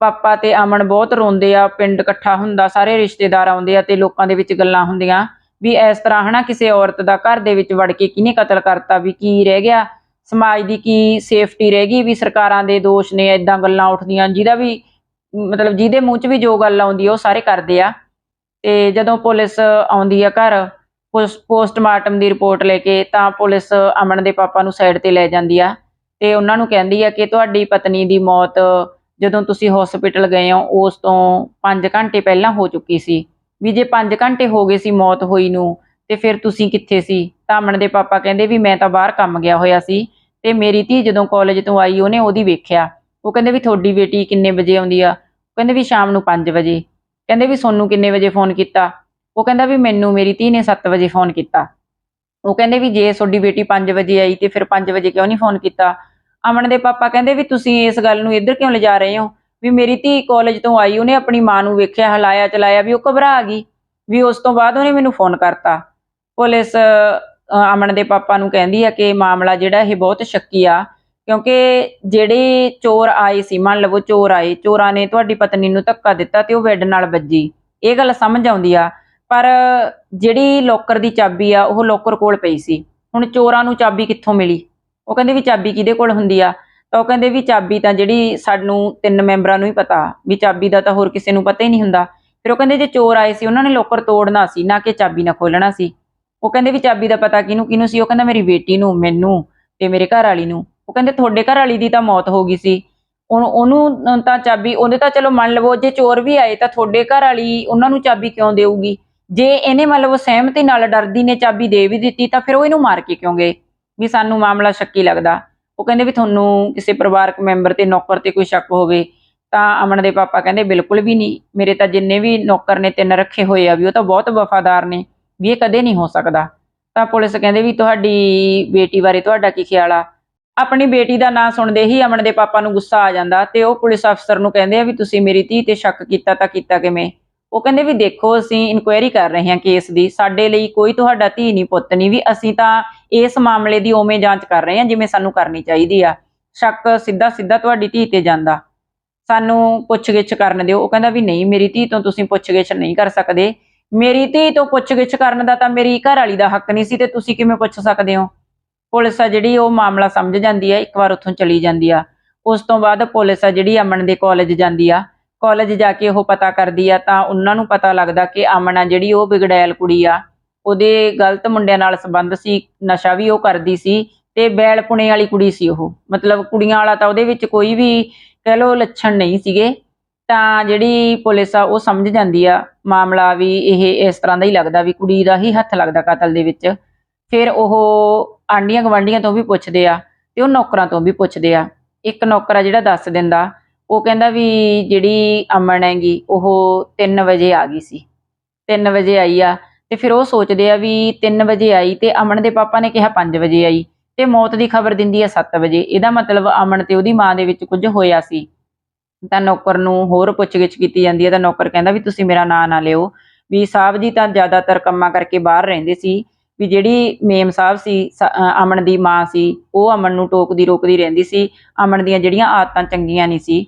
ਪਾਪਾ ਤੇ ਅਮਨ ਬਹੁਤ ਰੋਂਦੇ ਆ, ਪਿੰਡ ਇਕੱਠਾ ਹੁੰਦਾ, ਸਾਰੇ ਰਿਸ਼ਤੇਦਾਰ ਆਉਂਦੇ ਆ ਤੇ ਲੋਕਾਂ ਦੇ ਵਿੱਚ ਗੱਲਾਂ ਹੁੰਦੀਆਂ। ਵੀ ਇਸ ਤਰ੍ਹਾਂ ਹਨਾ ਕਿਸੇ ਔਰਤ ਦਾ ਘਰ ਦੇ ਵਿੱਚ ਵੜ ਕੇ ਕਿਹਨੇ ਕਤਲ ਕਰਤਾ, ਵੀ ਕੀ ਰਹਿ ਗਿਆ? ਸਮਾਜ ਦੀ ਕੀ ਸੇਫਟੀ ਰਹਿ ਗਈ? ਵੀ ਸਰਕਾਰਾਂ ਦੇ ਦੋਸ਼ ਨੇ ਇਦਾਂ ਗੱਲਾਂ ਉੱਠਦੀਆਂ, ਜਿਹਦਾ ਵੀ ਮਤਲਬ ਜਿਹਦੇ ਮੂੰਹ 'ਚ ਵੀ ਜੋ ਗੱਲ ਆਉਂਦੀ ਆ, ਉਹ ਸਾਰੇ ਕਰਦੇ ਆ। ਤੇ ਜਦੋਂ ਪੁਲਿਸ ਆਉਂਦੀ ਆ ਘਰ ਪੋਸਟਮਾਰਟਮ ਦੀ ਰਿਪੋਰਟ ਲੈ ਕੇ, ਤਾਂ ਪੁਲਿਸ ਅਮਨ ਦੇ ਪਾਪਾ ਨੂੰ ਸਾਈਡ ਤੇ ਲੈ ਜਾਂਦੀ ਆ। ਤੇ ਉਹਨਾਂ ਨੂੰ ਕਹਿੰਦੀ ਆ ਕਿ ਤੁਹਾਡੀ ਪਤਨੀ ਦੀ ਮੌਤ ਜਦੋਂ ਤੁਸੀਂ ਹਸਪੀਟਲ ਗਏ ਹੋ, ਉਸ ਤੋਂ 5 ਘੰਟੇ ਪਹਿਲਾਂ ਹੋ ਚੁੱਕੀ ਸੀ। ਵੀ ਜੇ 5 ਘੰਟੇ ਹੋ ਗਏ ਸੀ ਮੌਤ ਹੋਈ ਨੂੰ, ਤੇ ਫਿਰ ਤੁਸੀਂ ਕਿੱਥੇ ਸੀ? ਤਾਂ ਅਮਨ ਦੇ ਪਾਪਾ ਕਹਿੰਦੇ ਵੀ ਮੈਂ ਤਾਂ ਬਾਹਰ ਕੰਮ ਗਿਆ ਹੋਇਆ ਸੀ, ਤੇ ਮੇਰੀ ਧੀ ਜਦੋਂ ਕਾਲਜ ਤੋਂ ਆਈ ਉਹਨੇ ਉਹਦੀ ਵੇਖਿਆ। ਉਹ ਕਹਿੰਦੇ ਵੀ ਤੁਹਾਡੀ ਬੇਟੀ ਕਿੰਨੇ ਵਜੇ ਆਉਂਦੀ ਆ? ਕਹਿੰਦੇ ਵੀ ਸ਼ਾਮ ਨੂੰ 5 ਵਜੇ। ਕਹਿੰਦੇ ਵੀ ਸੋਨੂੰ ਕਿੰਨੇ ਵਜੇ ਫੋਨ ਕੀਤਾ? ਉਹ ਕਹਿੰਦਾ ਵੀ ਮੈਨੂੰ ਮੇਰੀ ਧੀ ਨੇ 7 ਵਜੇ ਫੋਨ ਕੀਤਾ। ਉਹ ਕਹਿੰਦੇ ਵੀ ਜੇ ਤੁਹਾਡੀ ਬੇਟੀ 5 ਵਜੇ ਆਈ ਤੇ ਫਿਰ 5 ਵਜੇ ਕਿਉਂ ਨਹੀਂ ਫੋਨ ਕੀਤਾ? ਅਮਨ ਦੇ ਪਾਪਾ ਕਹਿੰਦੇ ਵੀ ਤੁਸੀਂ ਇਸ ਗੱਲ ਨੂੰ ਇੱਧਰ ਕਿਉਂ ਲਿਜਾ ਰਹੇ ਹੋ? ਵੀ ਮੇਰੀ ਧੀ ਕਾਲਜ ਤੋਂ ਆਈ, ਉਹਨੇ ਆਪਣੀ ਮਾਂ ਨੂੰ ਵੇਖਿਆ, ਹਲਾਇਆ, ਚਲਾਇਆ, ਵੀ ਉਹ ਘਬਰਾ ਗਈ, ਵੀ ਉਸ ਤੋਂ ਬਾਅਦ ਉਹਨੇ ਮੈਨੂੰ ਫੋਨ ਕਰਤਾ। ਪੁਲਿਸ ਅਮਨ ਦੇ ਪਾਪਾ ਨੂੰ ਕਹਿੰਦੀ ਆ ਕਿ ਮਾਮਲਾ ਜਿਹੜਾ ਇਹ ਬਹੁਤ ਸ਼ੱਕੀ ਆ, ਕਿਉਂਕਿ ਜਿਹੜੇ ਚੋਰ ਆਏ ਸੀ, ਮੰਨ ਲਵੋ ਚੋਰ ਆਏ, ਚੋਰਾਂ ਨੇ ਤੁਹਾਡੀ ਪਤਨੀ ਨੂੰ ਧੱਕਾ ਦਿੱਤਾ ਤੇ ਉਹ ਬੈੱਡ ਨਾਲ ਵੱਜੀ। ਇਹ ਗੱਲ ਸਮਝ ਆਉਂਦੀ ਆ, ਪਰ ਜਿਹੜੀ ਲੋਕਰ ਦੀ ਚਾਬੀ ਆ, ਉਹ ਲੋਕਰ ਕੋਲ ਪਈ ਸੀ। ਹੁਣ ਚੋਰਾਂ ਨੂੰ ਚਾਬੀ ਕਿੱਥੋਂ ਮਿਲੀ? ਉਹ ਕਹਿੰਦੇ ਵੀ ਚਾਬੀ ਕਿਹਦੇ ਕੋਲ ਹੁੰਦੀ ਆ? ਤਾਂ ਉਹ ਕਹਿੰਦੇ ਵੀ ਚਾਬੀ ਤਾਂ ਜਿਹੜੀ ਸਾਨੂੰ ਤਿੰਨ ਮੈਂਬਰਾਂ ਨੂੰ ਹੀ ਪਤਾ, ਵੀ ਚਾਬੀ ਦਾ ਤਾਂ ਹੋਰ ਕਿਸੇ ਨੂੰ ਪਤਾ ਹੀ ਨਹੀਂ ਹੁੰਦਾ। ਫਿਰ ਉਹ ਕਹਿੰਦੇ ਜੇ ਚੋਰ ਆਏ ਸੀ, ਉਹਨਾਂ ਨੇ ਲੋਕਰ ਤੋੜਨਾ ਸੀ, ਨਾ ਕਿ ਚਾਬੀ ਨਾ ਖੋਲਣਾ ਸੀ। ਉਹ ਕਹਿੰਦੇ ਵੀ ਚਾਬੀ ਦਾ ਪਤਾ ਕਿਹਨੂੰ ਕਿਹਨੂੰ ਸੀ? ਉਹ ਕਹਿੰਦਾ ਮੇਰੀ ਬੇਟੀ ਨੂੰ, ਮੈਨੂੰ ਤੇ ਮੇਰੇ ਘਰ ਵਾਲੀ ਨੂੰ। ਉਹ ਕਹਿੰਦੇ ਤੁਹਾਡੇ ਘਰ ਵਾਲੀ ਦੀ ਤਾਂ ਮੌਤ ਹੋ ਗਈ ਸੀ। ਉਹਨੂੰ ਉਹਨੂੰ ਤਾਂ ਚਾਬੀ ਉਹਦੇ ਤਾਂ ਚਲੋ ਮੰਨ ਲਵੋ ਜੇ ਚੋਰ ਵੀ ਆਏ ਤਾਂ ਤੁਹਾਡੇ ਘਰ ਵਾਲੀ ਉਹਨਾਂ ਨੂੰ ਚਾਬੀ ਕਿਉਂ ਦੇਊਗੀ? ਜੇ ਇਹਨੇ ਮਤਲਬ ਸਹਿਮਤੀ ਨਾਲ ਡਰਦੀ ਨੇ ਚਾਬੀ ਦੇ ਵੀ ਦਿੱਤੀ ਤਾਂ ਫਿਰ ਉਹ ਇਹਨੂੰ ਮਾਰ ਕੇ ਕਿਉਂ ਗਏ? ਵੀ ਸਾਨੂੰ ਮਾਮਲਾ ਸ਼ੱਕੀ ਲੱਗਦਾ। ਉਹ ਕਹਿੰਦੇ ਵੀ ਤੁਹਾਨੂੰ ਕਿਸੇ ਪਰਿਵਾਰਕ ਮੈਂਬਰ ਤੇ ਨੌਕਰ ਤੇ ਕੋਈ ਸ਼ੱਕ ਹੋਵੇ, ਤਾਂ ਅਮਨ ਦੇ ਪਾਪਾ ਕਹਿੰਦੇ ਬਿਲਕੁਲ ਵੀ ਨਹੀਂ। ਮੇਰੇ ਤਾਂ ਜਿੰਨੇ ਵੀ ਨੌਕਰ ਨੇ, ਤਿੰਨ ਰੱਖੇ ਹੋਏ ਆ ਵੀ ਉਹ ਤਾਂ ਬਹੁਤ ਵਫਾਦਾਰ ਨੇ, ਵੀ ਇਹ ਕਦੇ ਨਹੀਂ ਹੋ ਸਕਦਾ। ਤਾਂ ਪੁਲਿਸ ਕਹਿੰਦੇ ਵੀ ਤੁਹਾਡੀ ਬੇਟੀ ਬਾਰੇ ਤੁਹਾਡਾ ਕੀ ਖਿਆਲ ਆ? ਆਪਣੀ ਬੇਟੀ ਦਾ ਨਾਂ ਸੁਣਦੇ ਹੀ ਅਮਨ ਦੇ ਪਾਪਾ ਨੂੰ ਗੁੱਸਾ ਆ ਜਾਂਦਾ ਤੇ ਉਹ ਪੁਲਿਸ ਅਫਸਰ ਨੂੰ ਕਹਿੰਦੇ ਆ ਵੀ ਤੁਸੀਂ ਮੇਰੀ ਧੀ ਤੇ ਸ਼ੱਕ ਕੀਤਾ ਤਾਂ ਕੀਤਾ ਕਿਵੇਂ? ਉਹ ਕਹਿੰਦੇ ਵੀ ਦੇਖੋ ਅਸੀਂ ਇਨਕੁਆਇਰੀ ਕਰ ਰਹੇ ਹਾਂ ਕੇਸ ਦੀ, ਸਾਡੇ ਲਈ ਕੋਈ ਤੁਹਾਡਾ ਧੀ ਨਹੀਂ ਪੁੱਤ ਨਹੀਂ ਵੀ ਅਸੀਂ ਤਾਂ ਇਸ ਮਾਮਲੇ ਦੀ ਉਵੇਂ ਜਾਂਚ ਕਰ ਰਹੇ ਹਾਂ ਜਿਵੇਂ ਸਾਨੂੰ ਕਰਨੀ ਚਾਹੀਦੀ ਆ। ਸ਼ੱਕ ਸਿੱਧਾ ਸਿੱਧਾ ਤੁਹਾਡੀ ਧੀ ਤੇ ਜਾਂਦਾ। ਸਾਨੂੰ ਪੁੱਛਗਿੱਛ ਕਰਨ ਦਿਓ। ਉਹ ਕਹਿੰਦਾ ਵੀ ਨਹੀਂ, ਮੇਰੀ ਧੀ ਤੋਂ ਤੁਸੀਂ ਪੁੱਛਗਿੱਛ ਨਹੀਂ ਕਰ ਸਕਦੇ। ਮੇਰੀ ਧੀ ਤੋਂ ਪੁੱਛਗਿੱਛ ਕਰਨ ਦਾ ਤਾਂ ਮੇਰੀ ਘਰ ਵਾਲੀ ਦਾ ਹੱਕ ਨਹੀਂ ਸੀ, ਤੇ ਤੁਸੀਂ ਕਿਵੇਂ ਪੁੱਛ ਸਕਦੇ ਹੋ? ਪੁਲਿਸ ਆ ਜਿਹੜੀ, ਉਹ ਮਾਮਲਾ ਸਮਝ ਜਾਂਦੀ ਹੈ ਇੱਕ ਵਾਰ ਉੱਥੋਂ ਚਲੀ ਜਾਂਦੀ ਆ। ਉਸ ਤੋਂ ਬਾਅਦ ਪੁਲਿਸ ਆ ਜਿਹੜੀ ਅਮਨ ਦੇ ਕਾਲਜ ਜਾਂਦੀ ਆ। ਕਾਲਜ ਜਾ ਕੇ ਉਹ ਪਤਾ ਕਰਦੀ ਆ ਤਾਂ ਉਹਨਾਂ ਨੂੰ ਪਤਾ ਲੱਗਦਾ ਕਿ ਅਮਨ ਆ ਜਿਹੜੀ ਉਹ ਵਿਗੜੈਲ ਕੁੜੀ ਆ। ਉਹਦੇ ਗਲਤ ਮੁੰਡਿਆਂ ਨਾਲ ਸੰਬੰਧ ਸੀ, ਨਸ਼ਾ ਵੀ ਉਹ ਕਰਦੀ ਸੀ ਤੇ ਬੈਲ ਪੁਣੇ ਵਾਲੀ ਕੁੜੀ ਸੀ ਉਹ। ਮਤਲਬ ਕੁੜੀਆਂ ਵਾਲਾ ਤਾਂ ਉਹਦੇ ਵਿੱਚ ਕੋਈ ਵੀ ਕਹਿ ਲੋ ਲੱਛਣ ਨਹੀਂ ਸੀਗੇ। ਤਾਂ ਜਿਹੜੀ ਪੁਲਿਸ ਆ ਉਹ ਸਮਝ ਜਾਂਦੀ ਆ, ਮਾਮਲਾ ਵੀ ਇਹ ਇਸ ਤਰ੍ਹਾਂ ਦਾ ਹੀ ਲੱਗਦਾ ਵੀ ਕੁੜੀ ਦਾ ਹੀ ਹੱਥ ਲੱਗਦਾ ਕਤਲ ਦੇ ਵਿੱਚ। ਫਿਰ ਉਹ ਆਂਡੀਆਂ ਗਵਾਂਡੀਆਂ ਤੋਂ ਵੀ ਪੁੱਛਦੇ ਆ ਤੇ ਉਹ ਨੌਕਰਾਂ ਤੋਂ ਵੀ ਪੁੱਛਦੇ ਆ। ਇੱਕ ਨੌਕਰ ਆ ਜਿਹੜਾ ਦੱਸ ਦਿੰਦਾ ਉਹ ਕਹਿੰਦਾ ਵੀ ਜਿਹੜੀ ਅਮਨ ਹੈਗੀ, ਉਹ 3 ਵਜੇ ਆ ਗਈ ਸੀ। 3 ਵਜੇ ਆਈ ਆ ਤੇ ਫਿਰ ਉਹ ਸੋਚਦੇ ਆ ਵੀ 3 ਵਜੇ ਆਈ ਤੇ ਅਮਨ ਦੇ ਪਾਪਾ ਨੇ ਕਿਹਾ 5 ਵਜੇ ਆਈ ਤੇ ਮੌਤ ਦੀ ਖਬਰ ਦਿੰਦੀ ਆ 7 ਵਜੇ। ਇਹਦਾ ਮਤਲਬ ਅਮਨ ਤੇ ਉਹਦੀ ਮਾਂ ਦੇ ਵਿੱਚ ਕੁਝ ਹੋਇਆ ਸੀ। ਤਾਂ ਨੌਕਰ ਨੂੰ ਹੋਰ ਪੁੱਛਗਿੱਛ ਕੀਤੀ ਜਾਂਦੀ ਹੈ ਤਾਂ ਨੌਕਰ ਕਹਿੰਦਾ ਵੀ ਤੁਸੀਂ ਮੇਰਾ ਨਾਂ ਨਾ ਲਿਓ। ਵੀ ਸਾਹਿਬ ਜੀ ਤਾਂ ਜ਼ਿਆਦਾਤਰ ਕੰਮਾਂ ਕਰਕੇ ਬਾਹਰ ਰਹਿੰਦੇ ਸੀ। ਵੀ ਜਿਹੜੀ ਮੇਮ ਸਾਹਿਬ ਸੀ ਅਮਨ ਦੀ ਮਾਂ ਸੀ, ਉਹ ਅਮਨ ਨੂੰ ਟੋਕਦੀ ਰੋਕਦੀ ਰਹਿੰਦੀ ਸੀ। ਅਮਨ ਦੀਆਂ ਜਿਹੜੀਆਂ ਆਦਤਾਂ ਚੰਗੀਆਂ ਨਹੀਂ ਸੀ।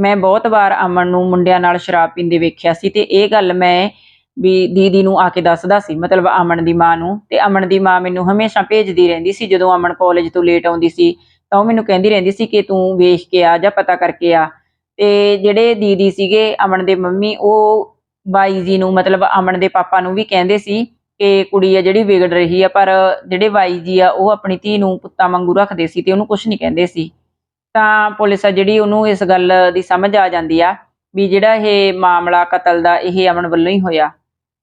ਮੈਂ ਬਹੁਤ ਵਾਰ ਅਮਨ ਨੂੰ ਮੁੰਡਿਆਂ ਨਾਲ ਸ਼ਰਾਬ ਪੀਂਦੇ ਵੇਖਿਆ ਸੀ ਤੇ ਇਹ ਗੱਲ ਮੈਂ ਵੀ ਦੀਦੀ ਨੂੰ ਆ ਕੇ ਦੱਸਦਾ ਸੀ, ਮਤਲਬ ਅਮਨ ਦੀ ਮਾਂ ਨੂੰ ਤੇ ਅਮਨ ਦੀ ਮਾਂ ਮੈਨੂੰ ਹਮੇਸ਼ਾ ਭੇਜਦੀ ਰਹਿੰਦੀ ਸੀ, ਜਦੋਂ ਅਮਨ ਕਾਲਜ ਤੋਂ ਲੇਟ ਆਉਂਦੀ ਸੀ, ਤਾਂ ਉਹ ਮੈਨੂੰ ਕਹਿੰਦੀ ਰਹਿੰਦੀ ਸੀ ਕਿ ਤੂੰ ਵੇਖ ਕੇ ਆ ਜਾਂ ਪਤਾ ਕਰਕੇ ਆ। ਤੇ ਜਿਹੜੇ ਦੀਦੀ ਸੀਗੇ ਅਮਨ ਦੇ ਮੰਮੀ, ਉਹ ਬਾਈ ਜੀ ਨੂੰ ਮਤਲਬ ਅਮਨ ਦੇ ਪਾਪਾ ਨੂੰ ਵੀ ਕਹਿੰਦੇ ਸੀ ਕਿ ਕੁੜੀ ਆ ਜਿਹੜੀ ਵਿਗੜ ਰਹੀ ਆ, ਪਰ ਜਿਹੜੇ ਬਾਈ ਜੀ ਆ, ਉਹ ਆਪਣੀ ਧੀ ਨੂੰ ਪੁੱਤਾਂ ਵਾਂਗੂ ਰੱਖਦੇ ਸੀ ਤੇ ਉਹਨੂੰ ਕੁਝ ਨਹੀਂ ਕਹਿੰਦੇ ਸੀ। ਤਾਂ ਪੁਲਿਸ ਆ ਜਿਹੜੀ ਉਹਨੂੰ ਇਸ ਗੱਲ ਦੀ ਸਮਝ ਆ ਜਾਂਦੀ ਆ ਵੀ ਜਿਹੜਾ ਇਹ ਮਾਮਲਾ ਕਤਲ ਦਾ ਇਹ ਅਮਨ ਵੱਲੋਂ ਹੀ ਹੋਇਆ।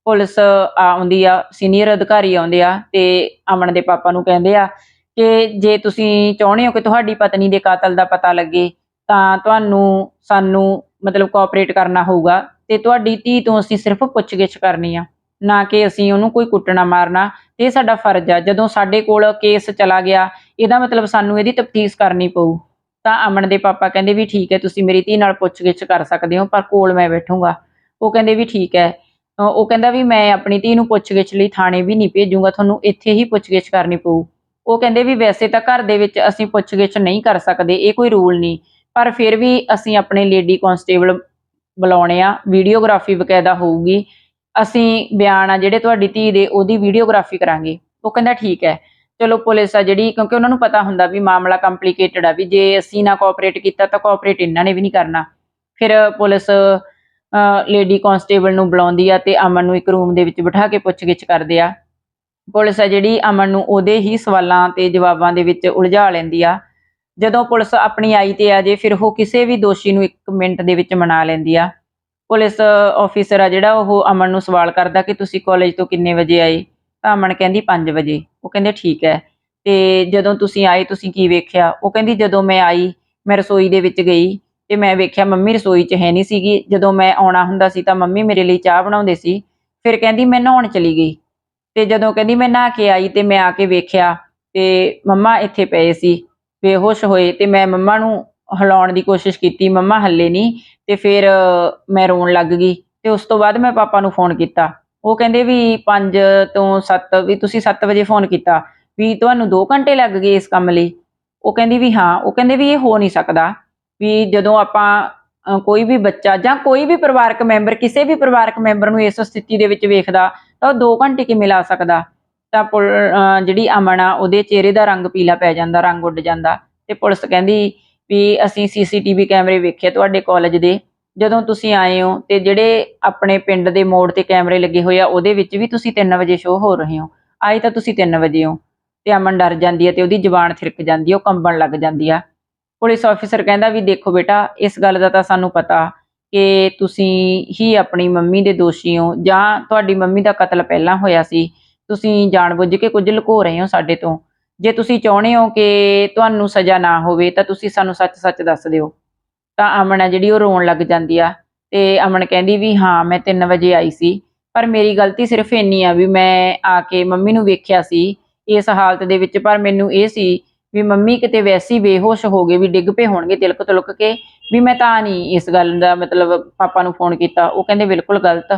ਪੁਲਿਸ ਆਉਂਦੀ ਆ ਸੀਨੀਅਰ ਅਧਿਕਾਰੀ ਆਉਂਦੇ ਆ ਤੇ ਅਮਨ ਦੇ ਪਾਪਾ ਨੂੰ ਕਹਿੰਦੇ ਆ ਕਿ ਜੇ ਤੁਸੀਂ ਚਾਹੁੰਦੇ ਹੋ ਕਿ ਤੁਹਾਡੀ ਪਤਨੀ ਦੇ ਕਾਤਲ ਦਾ ਪਤਾ ਲੱਗੇ ਤਾਂ ਤੁਹਾਨੂੰ, ਸਾਨੂੰ ਮਤਲਬ ਕੋਆਪਰੇਟ ਕਰਨਾ ਹੋਊਗਾ ਤੇ ਤੁਹਾਡੀ ਧੀ ਤੋਂ ਅਸੀਂ ਸਿਰਫ ਪੁੱਛਗਿੱਛ ਕਰਨੀ ਆ। ਨਾ ਕਿ ਅਸੀਂ ਉਹਨੂੰ ਕੋਈ ਕੁੱਟਣਾ ਮਾਰਨਾ। ਇਹ ਸਾਡਾ ਫਰਜ਼ ਆ। ਜਦੋਂ ਸਾਡੇ ਕੋਲ ਕੇਸ ਚਲਾ ਗਿਆ, ਇਹਦਾ ਮਤਲਬ ਸਾਨੂੰ ਇਹਦੀ ਤਫਤੀਸ਼ ਕਰਨੀ ਪਊ। ਤਾਂ ਅਮਨ ਦੇ ਪਾਪਾ ਕਹਿੰਦੇ ਵੀ ਠੀਕ ਹੈ, ਤੁਸੀਂ ਮੇਰੀ ਧੀ ਨਾਲ ਪੁੱਛਗਿੱਛ ਕਰ ਸਕਦੇ ਹੋ, ਪਰ ਕੋਲ ਮੈਂ ਬੈਠੂੰਗਾ। ਉਹ ਕਹਿੰਦੇ ਵੀ ਠੀਕ ਹੈ। ਉਹ ਕਹਿੰਦਾ ਵੀ ਮੈਂ ਆਪਣੀ ਧੀ ਨੂੰ ਪੁੱਛਗਿੱਛ ਲਈ ਥਾਣੇ ਵੀ ਨਹੀਂ ਭੇਜੂੰਗਾ, ਤੁਹਾਨੂੰ ਇੱਥੇ ਹੀ ਪੁੱਛਗਿੱਛ ਕਰਨੀ ਪਊ। ਉਹ ਕਹਿੰਦੇ ਵੀ ਵੈਸੇ ਤਾਂ ਘਰ ਦੇ ਵਿੱਚ ਅਸੀਂ ਪੁੱਛਗਿੱਛ ਨਹੀਂ ਕਰ ਸਕਦੇ, ਇਹ ਕੋਈ ਰੂਲ ਨਹੀਂ। ਪਰ ਫਿਰ ਵੀ ਅਸੀਂ ਆਪਣੇ ਲੇਡੀ ਕਨਸਟੇਬਲ ਬੁਲਾਉਣੇ ਆ, ਵੀਡੀਓਗ੍ਰਾਫੀ ਬਕਾਇਦਾ ਹੋਊਗੀ। ਅਸੀਂ ਬਿਆਨ ਆ ਜਿਹੜੇ ਤੁਹਾਡੀ ਧੀ ਦੇ, ਉਹਦੀ ਵੀਡੀਓਗ੍ਰਾਫੀ ਕਰਾਂਗੇ। ਉਹ ਕਹਿੰਦਾ ਠੀਕ ਹੈ। ਚਲੋ ਪੁਲਿਸ ਆ ਜਿਹੜੀ, ਕਿਉਂਕਿ ਉਹਨਾਂ ਨੂੰ ਪਤਾ ਹੁੰਦਾ ਵੀ ਮਾਮਲਾ ਕੰਪਲਿਕੇਟਡ ਆ, ਵੀ ਜੇ ਅਸੀਂ ਨਾ ਕੋਆਪਰੇਟ ਕੀਤਾ ਤਾਂ ਕੋਆਪਰੇਟ ਇਹਨਾਂ ਨੇ ਵੀ ਨਹੀਂ ਕਰਨਾ। ਫਿਰ ਪੁਲਿਸ ਲੇਡੀ ਕਨਸਟੇਬਲ ਨੂੰ ਬੁਲਾਉਂਦੀ ਆ ਤੇ ਅਮਨ ਨੂੰ ਇੱਕ ਰੂਮ ਦੇ ਵਿੱਚ ਬਿਠਾ ਕੇ ਪੁੱਛਗਿੱਛ ਕਰਦੇ ਆ। ਪੁਲਿਸ ਆ ਜਿਹੜੀ, ਅਮਨ ਨੂੰ ਉਹਦੇ ਹੀ ਸਵਾਲਾਂ ਤੇ ਜਵਾਬਾਂ ਦੇ ਵਿੱਚ ਉਲਝਾ ਲੈਂਦੀ ਆ। ਜਦੋਂ ਪੁਲਿਸ ਆਪਣੀ ਆਈ ਤੇ ਆ ਜੇ, ਫਿਰ ਉਹ ਕਿਸੇ ਵੀ ਦੋਸ਼ੀ ਨੂੰ 1 ਮਿੰਟ ਦੇ ਵਿੱਚ ਮਨਾ ਲੈਂਦੀ ਆ। ਪੁਲਿਸ ਆਫੀਸਰ ਆ ਜਿਹੜਾ, ਉਹ ਅਮਨ ਨੂੰ ਸਵਾਲ ਕਰਦਾ ਕਿ ਤੁਸੀਂ ਕਾਲਜ ਤੋਂ ਕਿੰਨੇ ਵਜੇ ਆਏ? ਤਾਂ ਅਮਨ ਕਹਿੰਦੀ 5 ਵਜੇ। ਉਹ ਕਹਿੰਦੇ ਠੀਕ ਹੈ। ਤੇ ਜਦੋਂ ਤੁਸੀਂ ਆਏ, ਤੁਸੀਂ ਕੀ ਵੇਖਿਆ? ਉਹ ਕਹਿੰਦੀ ਜਦੋਂ ਮੈਂ ਆਈ, ਮੈਂ ਰਸੋਈ ਦੇ ਵਿੱਚ ਗਈ ਤੇ ਮੈਂ ਵੇਖਿਆ ਮੰਮੀ ਰਸੋਈ 'ਚ ਹੈ ਨਹੀਂ ਸੀਗੀ। ਜਦੋਂ ਮੈਂ ਆਉਣਾ ਹੁੰਦਾ ਸੀ ਤਾਂ ਮੰਮੀ ਮੇਰੇ ਲਈ ਚਾਹ ਬਣਾਉਂਦੇ ਸੀ। ਫਿਰ ਕਹਿੰਦੀ ਮੈਂ ਨਹਾਉਣ ਚਲੀ ਗਈ। ਤੇ ਜਦੋਂ ਕਹਿੰਦੀ ਮੈਂ ਨਹਾ ਕੇ ਆਈ ਤੇ ਮੈਂ ਆ ਕੇ ਵੇਖਿਆ ਤੇ ਮੰਮਾ ਇੱਥੇ ਪਏ ਸੀ। ਬੇਹੋਸ਼ ਹੋਏ ਤੇ ਮੈਂ ਮੰਮਾ ਨੂੰ ਹਿਲਾਉਣ ਦੀ ਕੋਸ਼ਿਸ਼ ਕੀਤੀ। ਮੰਮਾ ਹੱਲੇ ਨਹੀਂ ਤੇ ਫਿਰ ਮੈਂ ਰੋਣ ਲੱਗ ਗਈ ਤੇ ਉਸ ਤੋਂ ਬਾਅਦ ਮੈਂ ਪਾਪਾ ਨੂੰ ਫੋਨ ਕੀਤਾ। ਉਹ ਕਹਿੰਦੇ ਵੀ 5 ਤੋਂ 7 ਵੀ ਤੁਸੀਂ 7 ਵਜੇ ਫੋਨ ਕੀਤਾ, ਵੀ ਤੁਹਾਨੂੰ 2 ਘੰਟੇ ਲੱਗ ਗਏ ਇਸ ਕੰਮ ਲਈ। ਉਹ ਕਹਿੰਦੀ ਵੀ ਹਾਂ, ਉਹ ਕਹਿੰਦੇ ਵੀ ਇਹ ਹੋ ਨਹੀਂ ਸਕਦਾ, ਵੀ ਜਦੋਂ ਆਪਾਂ ਕੋਈ ਵੀ ਬੱਚਾ ਜਾਂ ਕੋਈ ਵੀ ਪਰਿਵਾਰਕ ਮੈਂਬਰ, ਕਿਸੇ ਵੀ ਪਰਿਵਾਰਕ ਮੈਂਬਰ ਨੂੰ ਇਸ ਸਥਿਤੀ ਦੇ ਵਿੱਚ ਵੇਖਦਾ, ਤਾਂ ਉਹ 2 ਘੰਟੇ ਕਿਵੇਂ ਲਾ ਸਕਦਾ? ਤਾਂ ਪੁਲ- ਜਿਹੜੀ ਅਮਨ ਆ, ਉਹਦੇ ਚਿਹਰੇ ਦਾ ਰੰਗ ਪੀਲਾ ਪੈ ਜਾਂਦਾ, ਰੰਗ ਉੱਡ ਜਾਂਦਾ। ਤੇ ਪੁਲਿਸ ਕਹਿੰਦੀ ਵੀ ਅਸੀਂ ਸੀਸੀਟੀਵੀ ਕੈਮਰੇ ਵੇਖੇ ਤੁਹਾਡੇ ਕਾਲਜ ਦੇ। ਜਦੋਂ ਤੁਸੀਂ ਆਏ ਹੋ ਤੇ ਜਿਹੜੇ ਆਪਣੇ ਪਿੰਡ ਦੇ ਮੋੜ ਤੇ ਕੈਮਰੇ ਲੱਗੇ ਹੋਏ ਆ, ਉਹਦੇ ਵਿੱਚ ਵੀ ਤੁਸੀਂ 3 ਵਜੇ ਸ਼ੋਅ ਹੋ ਰਹੇ ਹੋ। ਆਏ ਤਾਂ ਤੁਸੀਂ 3 ਵਜੇ ਹੋ ਤੇ ਅਮਨ ਡਰ ਜਾਂਦੀ ਹੈ ਤੇ ਉਹਦੀ ਜ਼ੁਬਾਨ ਥਿਰਕ ਜਾਂਦੀ ਹੈ, ਉਹ ਕੰਬਣ ਲੱਗ ਜਾਂਦੀ ਆ। ਪੁਲਿਸ ਆਫੀਸਰ ਕਹਿੰਦਾ ਵੀ ਦੇਖੋ ਬੇਟਾ, ਇਸ ਗੱਲ ਦਾ ਤਾਂ ਸਾਨੂੰ ਪਤਾ ਕਿ ਤੁਸੀਂ ਹੀ ਆਪਣੀ ਮੰਮੀ ਦੇ ਦੋਸ਼ੀ ਹੋ ਜਾਂ ਤੁਹਾਡੀ ਮੰਮੀ ਦਾ ਕਤਲ ਪਹਿਲਾਂ ਹੋਇਆ ਸੀ। ਤੁਸੀਂ ਜਾਣਬੁੱਝ ਕੇ ਕੁਝ ਲੁਕੋ ਰਹੇ ਹੋ ਸਾਡੇ ਤੋਂ। ਜੇ ਤੁਸੀਂ ਚਾਹੁੰਦੇ ਹੋ ਕਿ ਤੁਹਾਨੂੰ ਸਜ਼ਾ ਨਾ ਹੋਵੇ ਤਾਂ ਤੁਸੀਂ ਸਾਨੂੰ ਸੱਚ-ਸੱਚ ਦੱਸ ਦਿਓ। ਤਾਂ ਅਮਨ ਆ ਜਿਹੜੀ ਉਹ ਰੋਣ ਲੱਗ ਜਾਂਦੀ ਆ। ਤੇ ਅਮਨ ਕਹਿੰਦੀ ਵੀ ਹਾਂ, ਮੈਂ 3 ਵਜੇ ਆਈ ਸੀ। ਪਰ ਮੇਰੀ ਗਲਤੀ ਸਿਰਫ ਇੰਨੀ ਆ ਵੀ ਮੈਂ ਆ ਕੇ ਮੰਮੀ ਨੂੰ ਵੇਖਿਆ ਸੀ ਇਸ ਹਾਲਤ ਦੇ ਵਿੱਚ। ਪਰ ਮੈਨੂੰ ਇਹ ਸੀ ਵੀ ਮੰਮੀ ਕਿਤੇ ਵੈਸੀ ਬੇਹੋਸ਼ ਹੋ ਗਏ, ਵੀ ਡਿੱਗ ਪਏ ਹੋਣਗੇ ਤਿਲਕ ਤੁਲਕ ਕੇ। ਵੀ ਮੈਂ ਤਾਂ ਨਹੀਂ ਇਸ ਗੱਲ ਦਾ ਮਤਲਬ ਪਾਪਾ ਨੂੰ ਫੋਨ ਕੀਤਾ। ਉਹ ਕਹਿੰਦੇ ਬਿਲਕੁਲ ਗਲਤ।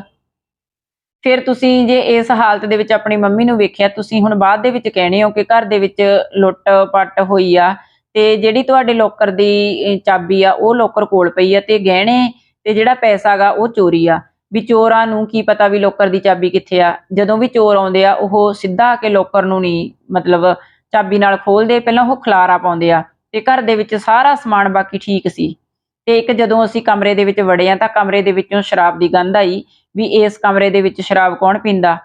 ਫਿਰ ਤੁਸੀਂ ਜੇ ਇਸ ਹਾਲਤ ਦੇ ਵਿੱਚ ਆਪਣੀ ਮੰਮੀ ਨੂੰ ਵੇਖਿਆ, ਤੁਸੀਂ ਹੁਣ ਬਾਅਦ ਦੇ ਵਿੱਚ ਕਹਿਣੇ ਹੋ ਕਿ ਘਰ ਦੇ ਵਿੱਚ ਲੁੱਟ ਪੱਟ ਹੋਈ ਆ। ਤੇ ਜਿਹੜੀ ਤੁਹਾਡੇ ਲੋਕਰ ਦੀ ਚਾਬੀ ਆ, ਉਹ ਲੋਕਰ ਕੋਲ ਪਈ ਆ ਤੇ ਗਹਿਣੇ ਤੇ ਜਿਹੜਾ ਪੈਸਾ ਗਾ, ਉਹ ਚੋਰੀ ਆ। ਵੀ ਚੋਰਾਂ ਨੂੰ ਕੀ ਪਤਾ ਵੀ ਲੋਕਰ ਦੀ ਚਾਬੀ ਕਿੱਥੇ ਆ। ਜਦੋਂ ਵੀ ਚੋਰ ਆਉਂਦੇ ਆ, ਉਹ ਸਿੱਧਾ ਆ ਕੇ ਲੋਕਰ ਨੂੰ ਨਹੀਂ, ਮਤਲਬ ਚਾਬੀ ਨਾਲ ਖੋਲਦੇ, ਪਹਿਲਾਂ ਉਹ ਖਲਾਰਾ ਪਾਉਂਦੇ ਆ। ਤੇ ਘਰ ਦੇ ਵਿੱਚ ਸਾਰਾ ਸਮਾਨ ਬਾਕੀ ਠੀਕ ਸੀ। ਤੇ ਇੱਕ ਜਦੋਂ ਅਸੀਂ ਕਮਰੇ ਦੇ ਵਿੱਚ ਵੜੇ ਆ, ਤਾਂ ਕਮਰੇ ਦੇ ਵਿੱਚੋਂ ਸ਼ਰਾਬ ਦੀ ਗੰਧ ਆਈ ਵੀ ਇਸ ਕਮਰੇ ਦੇ ਵਿੱਚ ਸ਼ਰਾਬ ਕੌਣ ਪੀਂਦਾ?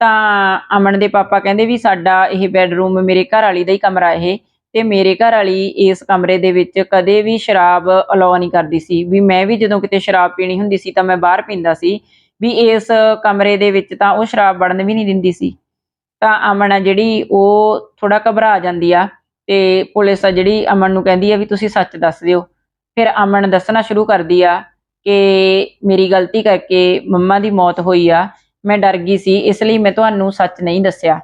ਤਾਂ ਅਮਨ ਦੇ ਪਾਪਾ ਕਹਿੰਦੇ ਵੀ ਸਾਡਾ ਇਹ ਬੈੱਡਰੂਮ ਮੇਰੇ ਘਰ ਵਾਲੀ ਦਾ ਹੀ ਕਮਰਾ ਇਹ। ਤੇ ਮੇਰੇ ਘਰ ਵਾਲੀ ਇਸ ਕਮਰੇ ਦੇ ਵਿੱਚ ਕਦੇ ਵੀ ਸ਼ਰਾਬ ਅਲਾਉ ਨਹੀਂ ਕਰਦੀ ਸੀ। ਵੀ ਮੈਂ ਵੀ ਜਦੋਂ ਕਿਤੇ ਸ਼ਰਾਬ ਪੀਣੀ ਹੁੰਦੀ ਸੀ ਤਾਂ ਮੈਂ ਬਾਹਰ ਪੀਂਦਾ ਸੀ। ਵੀ ਇਸ ਕਮਰੇ ਦੇ ਵਿੱਚ ਤਾਂ ਉਹ ਸ਼ਰਾਬ ਵੜਨ ਵੀ ਨਹੀਂ ਦਿੰਦੀ ਸੀ। ਤਾਂ ਅਮਨ ਆ ਜਿਹੜੀ ਉਹ ਥੋੜਾ ਘਬਰਾ ਜਾਂਦੀ ਆ ਤੇ ਪੁਲਿਸ ਆ ਜਿਹੜੀ ਅਮਨ ਨੂੰ ਕਹਿੰਦੀ ਆ ਵੀ ਤੁਸੀਂ ਸੱਚ ਦੱਸ ਦਿਓ। ਫਿਰ ਅਮਨ ਦੱਸਣਾ ਸ਼ੁਰੂ ਕਰਦੀ ਆ ਕਿ ਮੇਰੀ ਗਲਤੀ ਕਰਕੇ ਮੰਮਾ ਦੀ ਮੌਤ ਹੋਈ ਆ। ਮੈਂ ਡਰ ਗਈ ਸੀ, ਇਸ ਲਈ ਮੈਂ ਤੁਹਾਨੂੰ ਸੱਚ ਨਹੀਂ ਦੱਸਿਆ।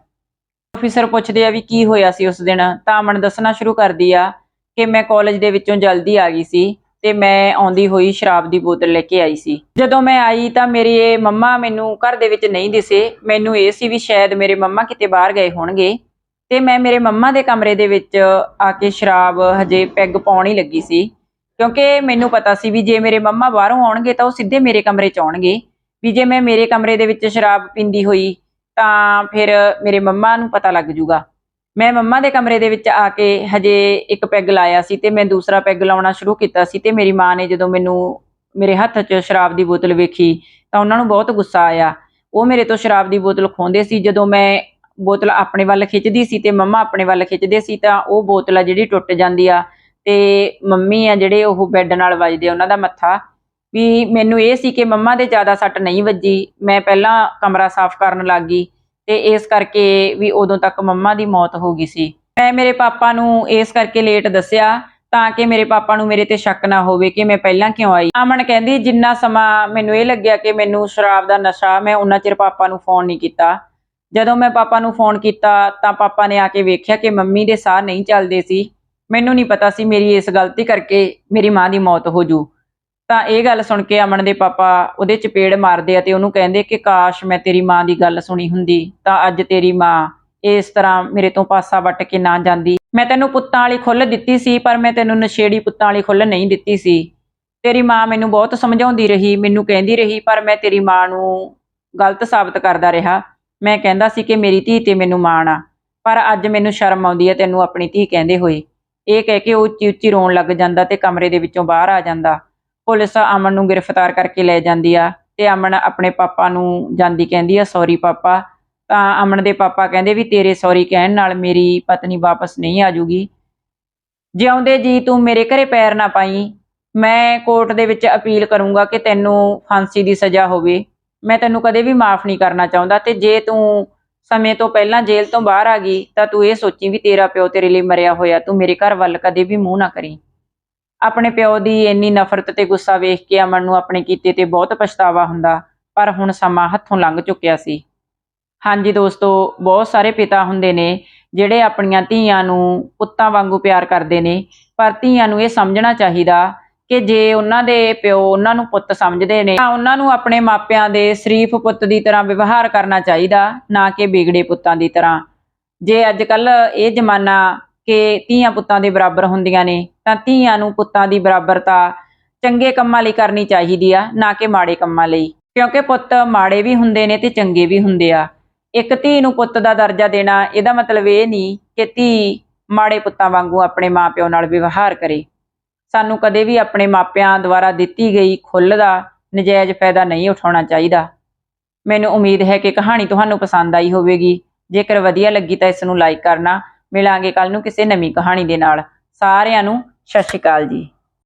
ਆਫੀਸਰ ਪੁੱਛਦੇ ਆ ਵੀ ਕੀ ਹੋਇਆ ਸੀ ਉਸ ਦਿਨ? ਤਾਂ ਅਮਨ ਦੱਸਣਾ ਸ਼ੁਰੂ ਕਰਦੀ ਆ ਕਿ ਮੈਂ ਕਾਲਜ ਦੇ ਵਿੱਚੋਂ ਜਲਦੀ ਆ ਗਈ ਸੀ ਤੇ ਮੈਂ ਆਉਂਦੀ ਹੋਈ ਸ਼ਰਾਬ ਦੀ ਬੋਤਲ ਲੈ ਕੇ ਆਈ ਸੀ। ਜਦੋਂ ਮੈਂ ਆਈ ਤਾਂ ਮੇਰੇ ਮੰਮਾ ਮੈਨੂੰ ਘਰ ਦੇ ਵਿੱਚ ਨਹੀਂ ਦਿਸੇ। ਮੈਨੂੰ ਇਹ ਸੀ ਵੀ ਸ਼ਾਇਦ ਮੇਰੇ ਮੰਮਾ ਕਿਤੇ ਬਾਹਰ ਗਏ ਹੋਣਗੇ। ਤੇ ਮੈਂ ਮੇਰੇ ਮੰਮਾ ਦੇ ਕਮਰੇ ਦੇ ਵਿੱਚ ਆ ਕੇ ਸ਼ਰਾਬ ਹਜੇ ਪੈਗ ਪਾਉਣ ਹੀ ਲੱਗੀ ਸੀ। ਕਿਉਂਕਿ ਮੈਨੂੰ ਪਤਾ ਸੀ ਵੀ ਜੇ ਮੇਰੇ ਮੰਮਾ ਬਾਹਰੋਂ ਆਉਣਗੇ ਤਾਂ ਉਹ ਸਿੱਧੇ ਮੇਰੇ ਕਮਰੇ 'ਚ ਆਉਣਗੇ। ਵੀ ਜੇ ਮੈਂ ਮੇਰੇ ਕਮਰੇ ਦੇ ਵਿੱਚ ਸ਼ਰਾਬ ਪੀਂਦੀ ਹੋਈ ਤਾਂ ਫਿਰ ਮੇਰੇ ਮੰਮਾ ਨੂੰ ਪਤਾ ਲੱਗ ਜੂਗਾ। ਮੈਂ ਮੰਮਾ ਦੇ ਕਮਰੇ ਦੇ ਵਿੱਚ ਆ ਕੇ ਹਜੇ ਇੱਕ ਪੈਗ ਲਾਇਆ ਸੀ ਤੇ ਮੈਂ ਦੂਸਰਾ ਪੈਗ ਲਾਉਣਾ ਸ਼ੁਰੂ ਕੀਤਾ ਸੀ ਤੇ ਮੇਰੀ ਮਾਂ ਨੇ ਜਦੋਂ ਮੈਨੂੰ ਮੇਰੇ ਹੱਥ 'ਚ ਸ਼ਰਾਬ ਦੀ ਬੋਤਲ ਵੇਖੀ ਤਾਂ ਉਹਨਾਂ ਨੂੰ ਬਹੁਤ ਗੁੱਸਾ ਆਇਆ। ਉਹ ਮੇਰੇ ਤੋਂ ਸ਼ਰਾਬ ਦੀ ਬੋਤਲ ਖੋਹਦੇ ਸੀ। ਜਦੋਂ ਮੈਂ ਬੋਤਲ ਆਪਣੇ ਵੱਲ ਖਿੱਚਦੀ ਸੀ ਤੇ ਮੰਮਾ ਆਪਣੇ ਵੱਲ ਖਿੱਚਦੇ ਸੀ ਤਾਂ ਉਹ ਬੋਤਲ ਆ ਜਿਹੜੀ ਟੁੱਟ ਜਾਂਦੀ ਆ ਤੇ ਮੰਮੀ ਆ ਜਿਹੜੇ ਉਹ ਬੈੱਡ ਨਾਲ ਵੱਜਦੇ ਉਹਨਾਂ ਦਾ ਮੱਥਾ ਵੀ ਮੈਨੂੰ ਇਹ ਸੀ ਕਿ ਮੰਮਾ ਦੇ ਜ਼ਿਆਦਾ ਸੱਟ ਨਹੀਂ ਵੱਜੀ, ਮੈਂ ਪਹਿਲਾਂ ਕਮਰਾ ਸਾਫ਼ ਕਰਨ ਲੱਗ ਗਈ ਤੇ ਇਸ ਕਰਕੇ ਵੀ ਉਦੋਂ ਤੱਕ ਮੰਮਾ ਦੀ ਮੌਤ ਹੋ ਗਈ ਸੀ। ਮੈਂ ਮੇਰੇ ਪਾਪਾ ਨੂੰ ਇਸ ਕਰਕੇ ਲੇਟ ਦੱਸਿਆ ਤਾਂ ਕਿ ਮੇਰੇ ਪਾਪਾ ਨੂੰ ਮੇਰੇ ਤੇ ਸ਼ੱਕ ਨਾ ਹੋਵੇ ਕਿ ਮੈਂ ਪਹਿਲਾਂ ਕਿਉਂ ਆਈ। ਅਮਨ ਕਹਿੰਦੀ, ਜਿੰਨਾ ਸਮਾਂ ਮੈਨੂੰ ਇਹ ਲੱਗਿਆ ਕਿ ਮੈਨੂੰ ਸ਼ਰਾਬ ਦਾ ਨਸ਼ਾ, ਮੈਂ ਉਹਨਾਂ ਚਿਰ ਪਾਪਾ ਨੂੰ ਫੋਨ ਨਹੀਂ ਕੀਤਾ। ਜਦੋਂ ਮੈਂ ਪਾਪਾ ਨੂੰ ਫੋਨ ਕੀਤਾ ਤਾਂ ਪਾਪਾ ਨੇ ਆ ਕੇ ਵੇਖਿਆ ਕਿ ਮੰਮੀ ਦੇ ਸਾਹ ਨਹੀਂ ਚੱਲਦੇ ਸੀ। ਮੈਨੂੰ ਨਹੀਂ ਪਤਾ ਸੀ ਮੇਰੀ ਇਸ ਗਲਤੀ ਕਰਕੇ ਮੇਰੀ ਮਾਂ ਦੀ ਮੌਤ ਹੋ ਜੂ। ਤਾਂ ਇਹ ਗੱਲ ਸੁਣ ਕੇ ਅਮਨ ਦੇ ਪਾਪਾ ਉਹਦੇ ਚਪੇੜ ਮਾਰਦੇ ਆ ਤੇ ਉਹਨੂੰ ਕਹਿੰਦੇ ਕਿ ਕਾਸ਼ ਮੈਂ ਤੇਰੀ ਮਾਂ ਦੀ ਗੱਲ ਸੁਣੀ ਹੁੰਦੀ, ਤਾਂ ਅੱਜ ਤੇਰੀ ਮਾਂ ਇਸ ਤਰ੍ਹਾਂ ਮੇਰੇ ਤੋਂ ਪਾਸਾ ਵੱਟ ਕੇ ਨਾ ਜਾਂਦੀ। ਮੈਂ ਤੈਨੂੰ ਪੁੱਤਾਂ ਵਾਲੀ ਖੁੱਲ ਦਿੱਤੀ ਸੀ, ਪਰ ਮੈਂ ਤੈਨੂੰ ਨਸ਼ੇੜੀ ਪੁੱਤਾਂ ਵਾਲੀ ਖੁੱਲ ਨਹੀਂ ਦਿੱਤੀ ਸੀ। ਤੇਰੀ ਮਾਂ ਮੈਨੂੰ ਬਹੁਤ ਸਮਝਾਉਂਦੀ ਰਹੀ, ਮੈਨੂੰ ਕਹਿੰਦੀ ਰਹੀ, ਪਰ ਮੈਂ ਤੇਰੀ ਮਾਂ ਨੂੰ ਗਲਤ ਸਾਬਤ ਕਰਦਾ ਰਿਹਾ। ਮੈਂ ਕਹਿੰਦਾ ਸੀ ਕਿ ਮੇਰੀ ਧੀ ਤੇ ਮੈਨੂੰ ਮਾਣ ਆ, ਪਰ ਅੱਜ ਮੈਨੂੰ ਸ਼ਰਮ ਆਉਂਦੀ ਹੈ ਤੈਨੂੰ ਆਪਣੀ ਧੀ ਕਹਿੰਦੇ ਹੋਏ। ਇਹ ਕਹਿ ਕੇ ਉਹ ਉੱਚੀ ਉੱਚੀ ਰੋਣ ਲੱਗ ਜਾਂਦਾ ਤੇ ਕਮਰੇ ਦੇ ਵਿੱਚੋਂ ਬਾਹਰ ਆ ਜਾਂਦਾ। ਪੁਲਿਸ ਅਮਨ ਨੂੰ ਗ੍ਰਿਫਤਾਰ ਕਰਕੇ ਲੈ ਜਾਂਦੀ ਆ ਤੇ ਅਮਨ ਆਪਣੇ ਪਾਪਾ ਨੂੰ ਜਾਂਦੀ ਕਹਿੰਦੀ ਆ ਸੌਰੀ ਪਾਪਾ। ਤਾਂ ਅਮਨ ਦੇ ਪਾਪਾ ਕਹਿੰਦੇ ਵੀ, ਤੇਰੇ ਸੌਰੀ ਕਹਿਣ ਨਾਲ ਮੇਰੀ ਪਤਨੀ ਵਾਪਸ ਨਹੀਂ ਆਜੂਗੀ ਜਿਉਂਦੇ ਜੀ ਤੂੰ ਮੇਰੇ ਘਰੇ ਪੈਰ ਨਾ ਪਾਈ। ਮੈਂ ਕੋਰਟ ਦੇ ਵਿੱਚ ਅਪੀਲ ਕਰੂੰਗਾ ਕਿ ਤੈਨੂੰ ਫਾਂਸੀ ਦੀ ਸਜ਼ਾ ਹੋਵੇ। ਮੈਂ ਤੈਨੂੰ ਕਦੇ ਵੀ ਮਾਫ ਨਹੀਂ ਕਰਨਾ ਚਾਹੁੰਦਾ ਤੇ ਜੇ ਤੂੰ ਸਮੇਂ ਤੋਂ ਪਹਿਲਾਂ ਜੇਲ੍ਹ ਤੋਂ ਬਾਹਰ ਆ ਗਈ, ਤਾਂ ਤੂੰ ਇਹ ਸੋਚੀ ਵੀ ਤੇਰਾ ਪਿਓ ਤੇਰੇ ਲਈ ਮਰਿਆ ਹੋਇਆ, ਤੂੰ ਮੇਰੇ ਘਰ ਵੱਲ ਕਦੇ ਵੀ ਮੂੰਹ ਨਾ ਕਰੀ। ਆਪਣੇ ਪਿਓ ਦੀ ਇੰਨੀ ਨਫ਼ਰਤ ਤੇ ਗੁੱਸਾ ਵੇਖ ਕੇ ਅਮਨ ਨੂੰ ਆਪਣੇ ਕੀਤੇ ਤੇ ਬਹੁਤ ਪਛਤਾਵਾ ਹੁੰਦਾ, ਪਰ ਹੁਣ ਸਮਾਂ ਹੱਥੋਂ ਲੰਘ ਚੁੱਕਿਆ ਸੀ। ਹਾਂਜੀ ਦੋਸਤੋ, ਬਹੁਤ ਸਾਰੇ ਪਿਤਾ ਹੁੰਦੇ ਨੇ ਜਿਹੜੇ ਆਪਣੀਆਂ ਧੀਆਂ ਨੂੰ ਪੁੱਤਾਂ ਵਾਂਗੂ ਪਿਆਰ ਕਰਦੇ ਨੇ, ਪਰ ਧੀਆਂ ਨੂੰ ਇਹ ਸਮਝਣਾ ਚਾਹੀਦਾ ਕਿ ਜੇ ਉਹਨਾਂ ਦੇ ਪਿਓ ਉਹਨਾਂ ਨੂੰ ਪੁੱਤ ਸਮਝਦੇ ਨੇ, ਤਾਂ ਉਹਨਾਂ ਨੂੰ ਆਪਣੇ ਮਾਪਿਆਂ ਦੇ ਸ਼ਰੀਫ ਪੁੱਤ ਦੀ ਤਰ੍ਹਾਂ ਵਿਵਹਾਰ ਕਰਨਾ ਚਾਹੀਦਾ, ਨਾ ਕਿ ਵਿਗੜੇ ਪੁੱਤਾਂ ਦੀ ਤਰ੍ਹਾਂ। ਜੇ ਅੱਜ ਕੱਲ ਇਹ ਜ਼ਮਾਨਾ ਕਿ ਧੀਆਂ ਪੁੱਤਾਂ ਦੇ ਬਰਾਬਰ ਹੁੰਦੀਆਂ ਨੇ, ਤਾਂ ਧੀਆਂ ਨੂੰ ਪੁੱਤਾਂ ਦੀ ਬਰਾਬਰਤਾ ਚੰਗੇ ਕੰਮਾਂ ਲਈ ਕਰਨੀ ਚਾਹੀਦੀ ਆ, ਨਾ ਕਿ ਮਾੜੇ ਕੰਮਾਂ ਲਈ। ਕਿਉਂਕਿ ਪੁੱਤ ਮਾੜੇ ਵੀ ਹੁੰਦੇ ਨੇ ਤੇ ਚੰਗੇ ਵੀ ਹੁੰਦੇ ਆ। ਇੱਕ ਧੀ ਨੂੰ ਪੁੱਤ ਦਾ ਦਰਜਾ ਦੇਣਾ, ਇਹਦਾ ਮਤਲਬ ਇਹ ਨਹੀਂ ਕਿ ਧੀ ਮਾੜੇ ਪੁੱਤਾਂ ਵਾਂਗੂ ਆਪਣੇ ਮਾਪਿਓ ਨਾਲ ਵਿਵਹਾਰ ਕਰੇ। ਸਾਨੂੰ ਕਦੇ ਵੀ ਆਪਣੇ ਮਾਪਿਆਂ ਦੁਆਰਾ ਦਿੱਤੀ ਗਈ ਖੁੱਲ ਦਾ ਨਜਾਇਜ਼ ਫਾਇਦਾ ਨਹੀਂ ਉਠਾਉਣਾ ਚਾਹੀਦਾ। ਮੈਨੂੰ ਉਮੀਦ ਹੈ ਕਿ ਕਹਾਣੀ ਤੁਹਾਨੂੰ ਪਸੰਦ ਆਈ ਹੋਵੇਗੀ। ਜੇਕਰ ਵਧੀਆ ਲੱਗੀ ਤਾਂ ਇਸ ਨੂੰ ਲਾਈਕ ਕਰਨਾ ਮਿਲਾਂਗੇ ਕੱਲ ਨੂੰ ਕਿਸੇ ਨਵੀਂ ਕਹਾਣੀ ਦੇ ਨਾਲ। ਸਾਰਿਆਂ ਨੂੰ ਸਤਿ ਸ਼੍ਰੀ ਅਕਾਲ ਜੀ।